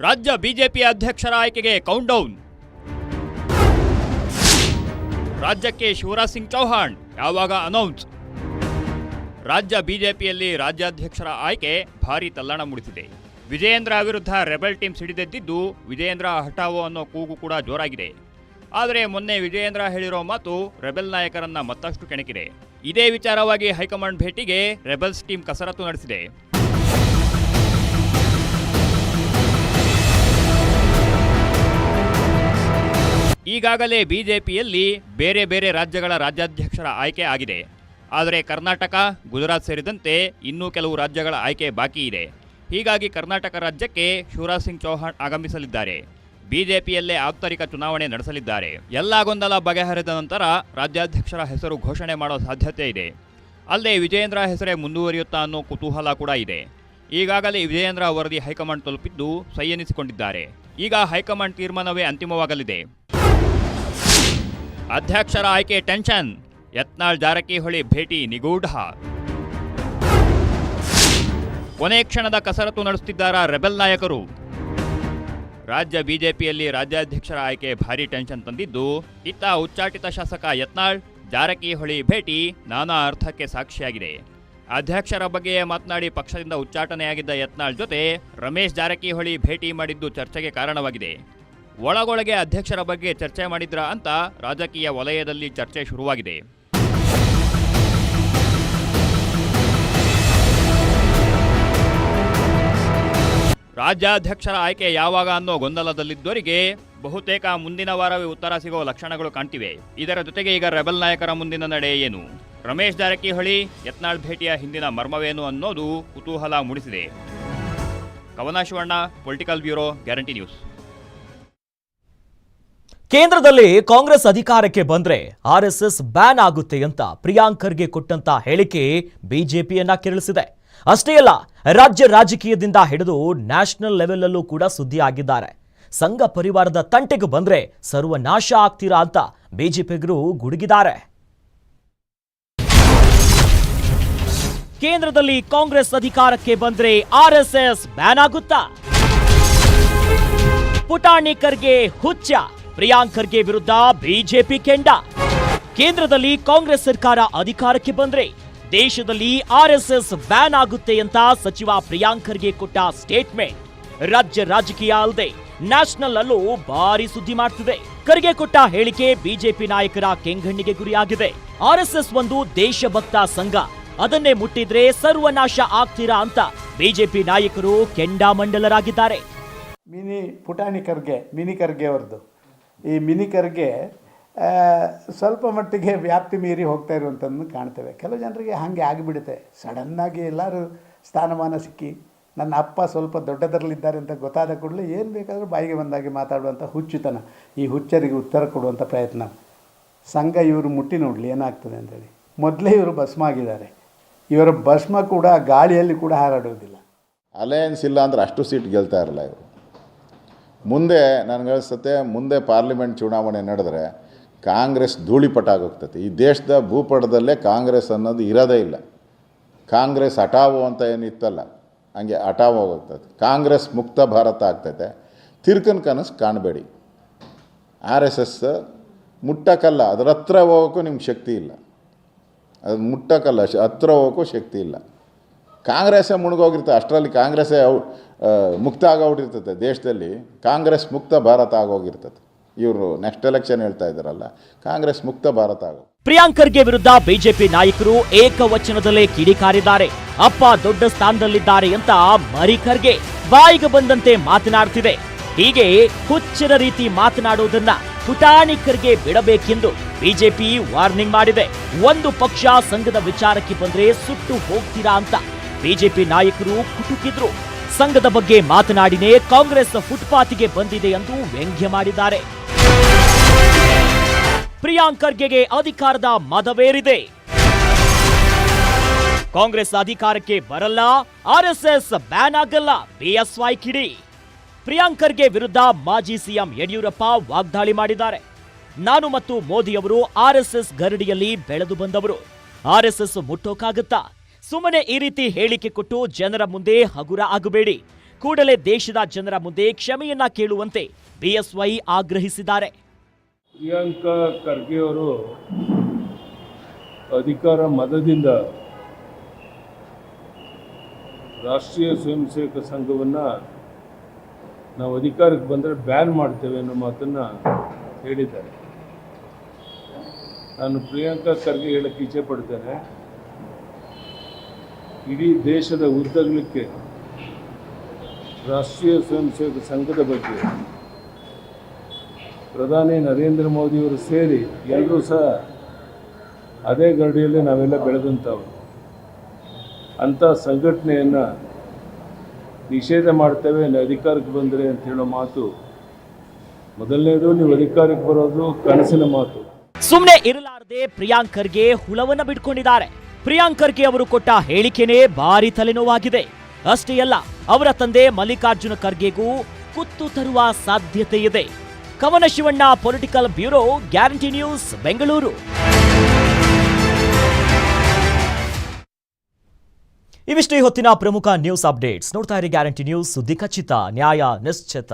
ರಾಜ್ಯ ಬಿಜೆಪಿ ಅಧ್ಯಕ್ಷರ ಆಯ್ಕೆಗೆ ಕೌಂಟ್ಡೌನ್ ರಾಜ್ಯಕ್ಕೆ ಶಿವರಾಜ್ ಸಿಂಗ್ ಚೌಹಾಣ್ ಯಾವಾಗ ಅನೌನ್ಸ್ ರಾಜ್ಯ ಬಿಜೆಪಿಯಲ್ಲಿ ರಾಜ್ಯಾಧ್ಯಕ್ಷರ ಆಯ್ಕೆ ಭಾರೀ ತಲ್ಲಣ ಮೂಡಿಸಿದೆ. ವಿಜಯೇಂದ್ರ ವಿರುದ್ಧ ರೆಬೆಲ್ ಟೀಮ್ ಸಿಡಿದೆದ್ದಿದ್ದು ವಿಜಯೇಂದ್ರ ಹಠಾವೋ ಅನ್ನೋ ಕೂಗು ಕೂಡ ಜೋರಾಗಿದೆ. ಆದರೆ ಮೊನ್ನೆ ವಿಜಯೇಂದ್ರ ಹೇಳಿರೋ ಮಾತು ರೆಬೆಲ್ ನಾಯಕರನ್ನ ಮತ್ತಷ್ಟು ಕೆಣಕಿದೆ. ಇದೇ ವಿಚಾರವಾಗಿ ಹೈಕಮಾಂಡ್ ಭೇಟಿಗೆ ರೆಬೆಲ್ಸ್ ಟೀಮ್ ಕಸರತ್ತು ನಡೆಸಿದೆ. ಈಗಾಗಲೇ ಬಿಜೆಪಿಯಲ್ಲಿ ಬೇರೆ ಬೇರೆ ರಾಜ್ಯಗಳ ರಾಜ್ಯಾಧ್ಯಕ್ಷರ ಆಯ್ಕೆ ಆಗಿದೆ. ಆದರೆ ಕರ್ನಾಟಕ, ಗುಜರಾತ್ ಸೇರಿದಂತೆ ಇನ್ನೂ ಕೆಲವು ರಾಜ್ಯಗಳ ಆಯ್ಕೆ ಬಾಕಿ ಇದೆ. ಹೀಗಾಗಿ ಕರ್ನಾಟಕ ರಾಜ್ಯಕ್ಕೆ ಶಿವರಾಜ್ ಸಿಂಗ್ ಚೌಹಾಣ್ ಆಗಮಿಸಲಿದ್ದಾರೆ. ಬಿಜೆಪಿಯಲ್ಲೇ ಆಂತರಿಕ ಚುನಾವಣೆ ನಡೆಸಲಿದ್ದಾರೆ. ಎಲ್ಲ ಗೊಂದಲ ಬಗೆಹರಿದ ನಂತರ ರಾಜ್ಯಾಧ್ಯಕ್ಷರ ಹೆಸರು ಘೋಷಣೆ ಮಾಡೋ ಸಾಧ್ಯತೆ ಇದೆ. ಅಲ್ಲದೆ ವಿಜಯೇಂದ್ರ ಹೆಸರೇ ಮುಂದುವರಿಯುತ್ತಾ ಅನ್ನೋ ಕುತೂಹಲ ಕೂಡ ಇದೆ. ಈಗಾಗಲೇ ವಿಜಯೇಂದ್ರ ವರದಿ ಹೈಕಮಾಂಡ್ ತಲುಪಿದ್ದು ಸೈ ಎನಿಸಿಕೊಂಡಿದ್ದಾರೆ. ಈಗ ಹೈಕಮಾಂಡ್ ತೀರ್ಮಾನವೇ ಅಂತಿಮವಾಗಲಿದೆ. ಅಧ್ಯಕ್ಷರ ಆಯ್ಕೆ ಟೆನ್ಷನ್. ಯತ್ನಾಳ್ ಜಾರಕಿಹೊಳಿ ಭೇಟಿ ನಿಗೂಢ. ಕೊನೆ ಕ್ಷಣದ ಕಸರತ್ತು ನಡೆಸುತ್ತಿದ್ದಾರಾ ರೆಬೆಲ್ ನಾಯಕರು. ರಾಜ್ಯ ಬಿಜೆಪಿಯಲ್ಲಿ ರಾಜ್ಯಾಧ್ಯಕ್ಷರ ಆಯ್ಕೆ ಭಾರಿ ಟೆನ್ಷನ್ ತಂದಿದ್ದು, ಇತ್ತ ಉಚ್ಚಾಟಿತ ಶಾಸಕ ಯತ್ನಾಳ್ ಜಾರಕಿಹೊಳಿ ಭೇಟಿ ನಾನಾ ಅರ್ಥಕ್ಕೆ ಸಾಕ್ಷಿಯಾಗಿದೆ. ಅಧ್ಯಕ್ಷರ ಬಗ್ಗೆಯೇ ಮಾತನಾಡಿ ಪಕ್ಷದಿಂದ ಉಚ್ಚಾಟನೆಯಾಗಿದ್ದ ಯತ್ನಾಳ್ ಜೊತೆ ರಮೇಶ್ ಜಾರಕಿಹೊಳಿ ಭೇಟಿ ಮಾಡಿದ್ದು ಚರ್ಚೆಗೆ ಕಾರಣವಾಗಿದೆ. ಒಳಗೊಳಗೆ ಅಧ್ಯಕ್ಷರ ಬಗ್ಗೆ ಚರ್ಚೆ ಮಾಡಿದ್ರ ಅಂತ ರಾಜಕೀಯ ವಲಯದಲ್ಲಿ ಚರ್ಚೆ ಶುರುವಾಗಿದೆ. ರಾಜ್ಯಾಧ್ಯಕ್ಷರ ಆಯ್ಕೆ ಯಾವಾಗ ಅನ್ನೋ ಗೊಂದಲದಲ್ಲಿದ್ದವರಿಗೆ ಬಹುತೇಕ ಮುಂದಿನ ವಾರವೇ ಉತ್ತರ ಸಿಗುವ ಲಕ್ಷಣಗಳು ಕಾಣ್ತಿವೆ. ಇದರ ಜೊತೆಗೆ ಈಗ ರೆಬಲ್ ನಾಯಕರ ಮುಂದಿನ ನಡೆ ಏನು? ರಮೇಶ್ ಜಾರಕಿಹೊಳಿ, ಯತ್ನಾಳ್ ಭೇಟಿಯ ಹಿಂದಿನ ಮರ್ಮವೇನು ಅನ್ನೋದು ಕುತೂಹಲ ಮೂಡಿಸಿದೆ. Kavana Shivanna political bureau, guarantee news. ಕೇಂದ್ರದಲ್ಲಿ ಕಾಂಗ್ರೆಸ್ ಅಧಿಕಾರಕ್ಕೆ ಬಂದ್ರೆ ಆರ್ಎಸ್ಎಸ್ ಬ್ಯಾನ್ ಆಗುತ್ತೆ ಅಂತ ಪ್ರಿಯಾಂಕರ್ಗೆ ಕೊಟ್ಟಂತ ಹೇಳಿಕೆ ಬಿಜೆಪಿಯನ್ನ ಕೆರಳಿಸಿದೆ. ಅಷ್ಟೇ ಅಲ್ಲ, ರಾಜ್ಯ ರಾಜಕೀಯದಿಂದ ಹಿಡಿದು ನ್ಯಾಷನಲ್ ಲೆವೆಲ್ ಅಲ್ಲೂ ಕೂಡ ಸುದ್ದಿ ಆಗಿದ್ದಾರೆ ಸಂಘ ಪರಿವಾರದ ತಂಟೆಗೆ ಬಂದ್ರೆ ಸರ್ವನಾಶ ಆಗ್ತೀರಾ ಅಂತ ಬಿಜೆಪಿಗರು ಗುಡುಗಿದ್ದಾರೆ. ಕೇಂದ್ರದಲ್ಲಿ ಕಾಂಗ್ರೆಸ್ ಅಧಿಕಾರಕ್ಕೆ ಬಂದ್ರೆ ಆರ್ಎಸ್ಎಸ್ ಬ್ಯಾನ್ ಆಗುತ್ತಾ? ಪುಟಾಣಿ ಖರ್ಗೆ ಹುಚ್ಚ. ಪ್ರಿಯಾಂಕ್ ಖರ್ಗೆ ವಿರುದ್ಧ ಬಿಜೆಪಿ ಕೆಂಡ. ಕೇಂದ್ರದಲ್ಲಿ ಕಾಂಗ್ರೆಸ್ ಸರ್ಕಾರ ಅಧಿಕಾರಕ್ಕೆ ಬಂದ್ರೆ ದೇಶದಲ್ಲಿ ಆರ್ಎಸ್ಎಸ್ ಬ್ಯಾನ್ ಆಗುತ್ತೆ ಅಂತ ಸಚಿವ ಪ್ರಿಯಾಂಕ್ ಖರ್ಗೆ ಕೊಟ್ಟ ಸ್ಟೇಟ್ಮೆಂಟ್. ರಾಜ್ಯ ರಾಜಕೀಯ ಅಲ್ಲದೆ ನ್ಯಾಷನಲ್ ಅಲ್ಲೂ ಭಾರಿ ಸುದ್ದಿ ಮಾಡ್ತಿದೆ. ಖರ್ಗೆ ಕೊಟ್ಟ ಹೇಳಿಕೆ ಬಿಜೆಪಿ ನಾಯಕರ ಕೆಂಗಣ್ಣಿಗೆ ಗುರಿಯಾಗಿದೆ. ಆರ್ಎಸ್ಎಸ್ ಒಂದು ದೇಶಭಕ್ತ ಸಂಘ. ಅದನ್ನೇ ಮುಟ್ಟಿದ್ರೆ ಸರ್ವನಾಶ ಆಗ್ತೀರಾ ಅಂತ ಬಿಜೆಪಿ ನಾಯಕರು ಕೆಂಡಾಮಂಡಲರಾಗಿದ್ದಾರೆ. ಮಿನಿ ಪುಟಾಣಿ ಖರ್ಗೆ ಮಿನಿ ಖರ್ಗೆ ಅವ್ರದ್ದು. ಈ ಮಿನಿಕರ್ಗೆ ಸ್ವಲ್ಪ ಮಟ್ಟಿಗೆ ವ್ಯಾಪ್ತಿ ಮೀರಿ ಹೋಗ್ತಾ ಇರುವಂಥದ್ದನ್ನು ಕಾಣ್ತೇವೆ. ಕೆಲವು ಜನರಿಗೆ ಹಾಗೆ ಆಗಿಬಿಡುತ್ತೆ. ಸಡನ್ನಾಗಿ ಎಲ್ಲರೂ ಸ್ಥಾನಮಾನ ಸಿಕ್ಕಿ, ನನ್ನ ಅಪ್ಪ ಸ್ವಲ್ಪ ದೊಡ್ಡದರಲ್ಲಿದ್ದಾರೆ ಅಂತ ಗೊತ್ತಾದ ಕೂಡಲೇ ಏನು ಬೇಕಾದರೂ ಬಾಯಿಗೆ ಬಂದಾಗೆ ಮಾತಾಡುವಂಥ ಹುಚ್ಚುತನ, ಈ ಹುಚ್ಚರಿಗೆ ಉತ್ತರ ಕೊಡುವಂಥ ಪ್ರಯತ್ನ. ಸಂಘ ಇವರು ಮುಟ್ಟಿ ನೋಡಲಿ, ಏನಾಗ್ತದೆ ಅಂತೇಳಿ. ಮೊದಲೇ ಇವರು ಭಸ್ಮ ಆಗಿದ್ದಾರೆ ಇವರ ಭಸ್ಮ ಕೂಡ ಗಾಳಿಯಲ್ಲಿ ಕೂಡ ಹಾರಾಡುವುದಿಲ್ಲ. ಅಲಯನ್ಸ್ ಇಲ್ಲ ಅಂದ್ರೆ ಅಷ್ಟು ಸೀಟ್ ಗೆಲ್ತಾ ಇರಲ್ಲ ಇವರು. ಮುಂದೆ ನನಗನ್ಸುತ್ತೆ ಮುಂದೆ ಪಾರ್ಲಿಮೆಂಟ್ ಚುನಾವಣೆ ನಡೆದರೆ ಕಾಂಗ್ರೆಸ್ ಧೂಳಿಪಟ ಆಗೋಗ್ತೈತಿ ಈ ದೇಶದ ಭೂಪಟದಲ್ಲೇ ಕಾಂಗ್ರೆಸ್ ಅನ್ನೋದು ಇರೋದೇ ಇಲ್ಲ. ಕಾಂಗ್ರೆಸ್ ಹಠಾವು ಅಂತ ಏನಿತ್ತಲ್ಲ, ಹಂಗೆ ಅಟಾವು ಹೋಗ್ತೈತೆ ಕಾಂಗ್ರೆಸ್ ಮುಕ್ತ ಭಾರತ ಆಗ್ತೈತೆ. ತಿರ್ಕನ್ ಕನಸು ಕಾಣಬೇಡಿ. ಆರ್ ಎಸ್ ಎಸ್ ಮುಟ್ಟಕ್ಕಲ್ಲ ಅದ್ರ ಹತ್ರ ಹೋಗೋಕ್ಕೂ ನಿಮ್ಗೆ ಶಕ್ತಿ ಇಲ್ಲ. ಅದು ಮುಟ್ಟಕ್ಕಲ್ಲ ಹತ್ರ ಹೋಗೋಕ್ಕೂ ಶಕ್ತಿ ಇಲ್ಲ. ಕಾಂಗ್ರೆಸ್ಸೇ ಮುಳುಗೋಗಿರ್ತದೆ ಅಷ್ಟರಲ್ಲಿ ಕಾಂಗ್ರೆಸ್ಸೇ ಮುಕ್ತ ಆಗೋಗಿರ್ತದೆ ದೇಶದಲ್ಲಿ ಕಾಂಗ್ರೆಸ್ ಮುಕ್ತ ಭಾರತ ಆಗೋಗಿರ್ತದೆ. ಇವರು ನೆಕ್ಸ್ಟ್ ಎಲೆಕ್ಷನ್ ಹೇಳ್ತಾ ಇದ್ದಾರಲ್ಲ, ಕಾಂಗ್ರೆಸ್ ಮುಕ್ತ ಭಾರತ ಆಗೋ ಪ್ರಿಯಾಂಕರ್ಗೆ ವಿರುದ್ಧ ಬಿಜೆಪಿ ನಾಯಕರು ಏಕವಚನದಲ್ಲೇ ಕಿಡಿಕಾರಿದ್ದಾರೆ. ಅಪ್ಪ ದೊಡ್ಡ ಸ್ಥಾನದಲ್ಲಿದ್ದಾರೆ ಅಂತ ಮರಿ ಖರ್ಗೆ ಬಾಯಿಗೆ ಬಂದಂತೆ ಮಾತನಾಡ್ತಿದೆ. ಹೀಗೆ ಹುಚ್ಚರ ರೀತಿ ಮಾತನಾಡುವುದನ್ನ ಪುಟಾಣಿಕರ್ಗೆ ಬಿಡಬೇಕೆಂದು ಬಿಜೆಪಿ ವಾರ್ನಿಂಗ್ ಮಾಡಿದೆ. ಒಂದು ಪಕ್ಷ ಸಂಘದ ವಿಚಾರಕ್ಕೆ ಬಂದ್ರೆ ಸುಟ್ಟು ಹೋಗ್ತೀರಾ ಅಂತ ಬಿಜೆಪಿ ನಾಯಕರು ಕುಟುಕಿದ್ರು. ಸಂಘದ ಬಗ್ಗೆ ಮಾತನಾಡಿನೇ ಕಾಂಗ್ರೆಸ್ ಫುಟ್ಪಾತಿಗೆ ಬಂದಿದೆ ಎಂದು ವ್ಯಂಗ್ಯ ಮಾಡಿದ್ದಾರೆ. ಪ್ರಿಯಾಂಕ್ ಅಧಿಕಾರದ ಮದವೇರಿದೆ ಕಾಂಗ್ರೆಸ್ ಅಧಿಕಾರಕ್ಕೆ ಬರಲ್ಲ ಆರ್ಎಸ್ಎಸ್ ಬ್ಯಾನ್ ಆಗಲ್ಲ ಬಿಎಸ್ವೈ ಕಿಡಿ. ಪ್ರಿಯಾಂಕ್ ಖರ್ಗೆ ವಿರುದ್ಧ ಮಾಜಿ ಸಿಎಂ ಯಡಿಯೂರಪ್ಪ ವಾಗ್ದಾಳಿ ಮಾಡಿದ್ದಾರೆ. ನಾನು ಮತ್ತು ಮೋದಿಯವರು ಆರ್ಎಸ್ಎಸ್ ಗರಡಿಯಲ್ಲಿ ಬೆಳೆದು ಬಂದವರು. ಆರ್ಎಸ್ಎಸ್ ಮುಟ್ಟೋಕಾಗುತ್ತಾ? ಸುಮ್ಮನೆ ಈ ರೀತಿ ಹೇಳಿಕೆ ಕೊಟ್ಟು ಜನರ ಮುಂದೆ ಹಗುರ ಆಗಬೇಡಿ. ಕೂಡಲೇ ದೇಶದ ಜನರ ಮುಂದೆ ಕ್ಷಮೆಯನ್ನ ಕೇಳುವಂತೆ ಬಿಎಸ್ವೈ ಆಗ್ರಹಿಸಿದ್ದಾರೆ. ಪ್ರಿಯಾಂಕಾ ಖರ್ಗೆ ಅವರು ಅಧಿಕಾರ ಮದದಿಂದ ರಾಷ್ಟ್ರೀಯ ಸ್ವಯಂ ಸೇವಕ ಸಂಘವನ್ನು ನಾವು ಅಧಿಕಾರಕ್ಕೆ ಬಂದರೆ ಬ್ಯಾನ್ ಮಾಡ್ತೇವೆ ಅನ್ನೋ ಮಾತನ್ನು ಹೇಳಿದ್ದಾರೆ. ನಾನು ಪ್ರಿಯಾಂಕಾ ಖರ್ಗೆ ಹೇಳಕ್ಕೆ ಇಚ್ಛೆ ಪಡ್ತೇನೆ. ಇಡೀ ದೇಶದ ಉದ್ದಗಲಕ್ಕೆ ರಾಷ್ಟ್ರೀಯ ಸ್ವಯಂ ಸೇವಕ ಸಂಘದ ಬಗ್ಗೆ ಪ್ರಧಾನಿ ನರೇಂದ್ರ ಮೋದಿಯವರು ಸೇರಿ ಎಲ್ಲರೂ ಸಹ ಅದೇ ಗರಡಿಯಲ್ಲಿ ನಾವೆಲ್ಲ ಬೆಳೆದಂಥವ್ರು. ಅಂಥ ಸಂಘಟನೆಯನ್ನು ನಿಷೇಧ ಮಾಡ್ತೇವೆ ಅಧಿಕಾರಕ್ಕೆ ಬಂದರೆ ಅಂತ ಹೇಳೋ ಮಾತು, ಮೊದಲನೇದು ನೀವು ಅಧಿಕಾರಕ್ಕೆ ಬರೋದು ಕನಸಿನ ಮಾತು. ಸುಮ್ಮನೆ ಇರಲಾರದೆ ಪ್ರಿಯಾಂಕರ್ಗೆ ಹುಳವನ್ನ ಬಿಟ್ಕೊಂಡಿದ್ದಾರೆ. ಪ್ರಿಯಾಂಕ್ ಖರ್ಗೆ ಅವರು ಕೊಟ್ಟ ಹೇಳಿಕೆನೇ ಭಾರಿ ತಲೆನೋವಾಗಿದೆ. ಅಷ್ಟೇ ಅಲ್ಲ, ಅವರ ತಂದೆ ಮಲ್ಲಿಕಾರ್ಜುನ ಖರ್ಗೆಗೂ ಕುತ್ತು ತರುವ ಸಾಧ್ಯತೆ ಇದೆ Kavana Shivanna political bureau, guarantee news, Bengaluru. ಇವಿಷ್ಟೇ ಹೊತ್ತಿನ ಪ್ರಮುಖ ನ್ಯೂಸ್ ಅಪ್ಡೇಟ್ಸ್. ನೋಡ್ತಾ ಇರಿ ಗ್ಯಾರಂಟಿ ನ್ಯೂಸ್, ಸುದ್ದಿ ಖಚಿತ, ನ್ಯಾಯ ನಿಶ್ಚಿತ.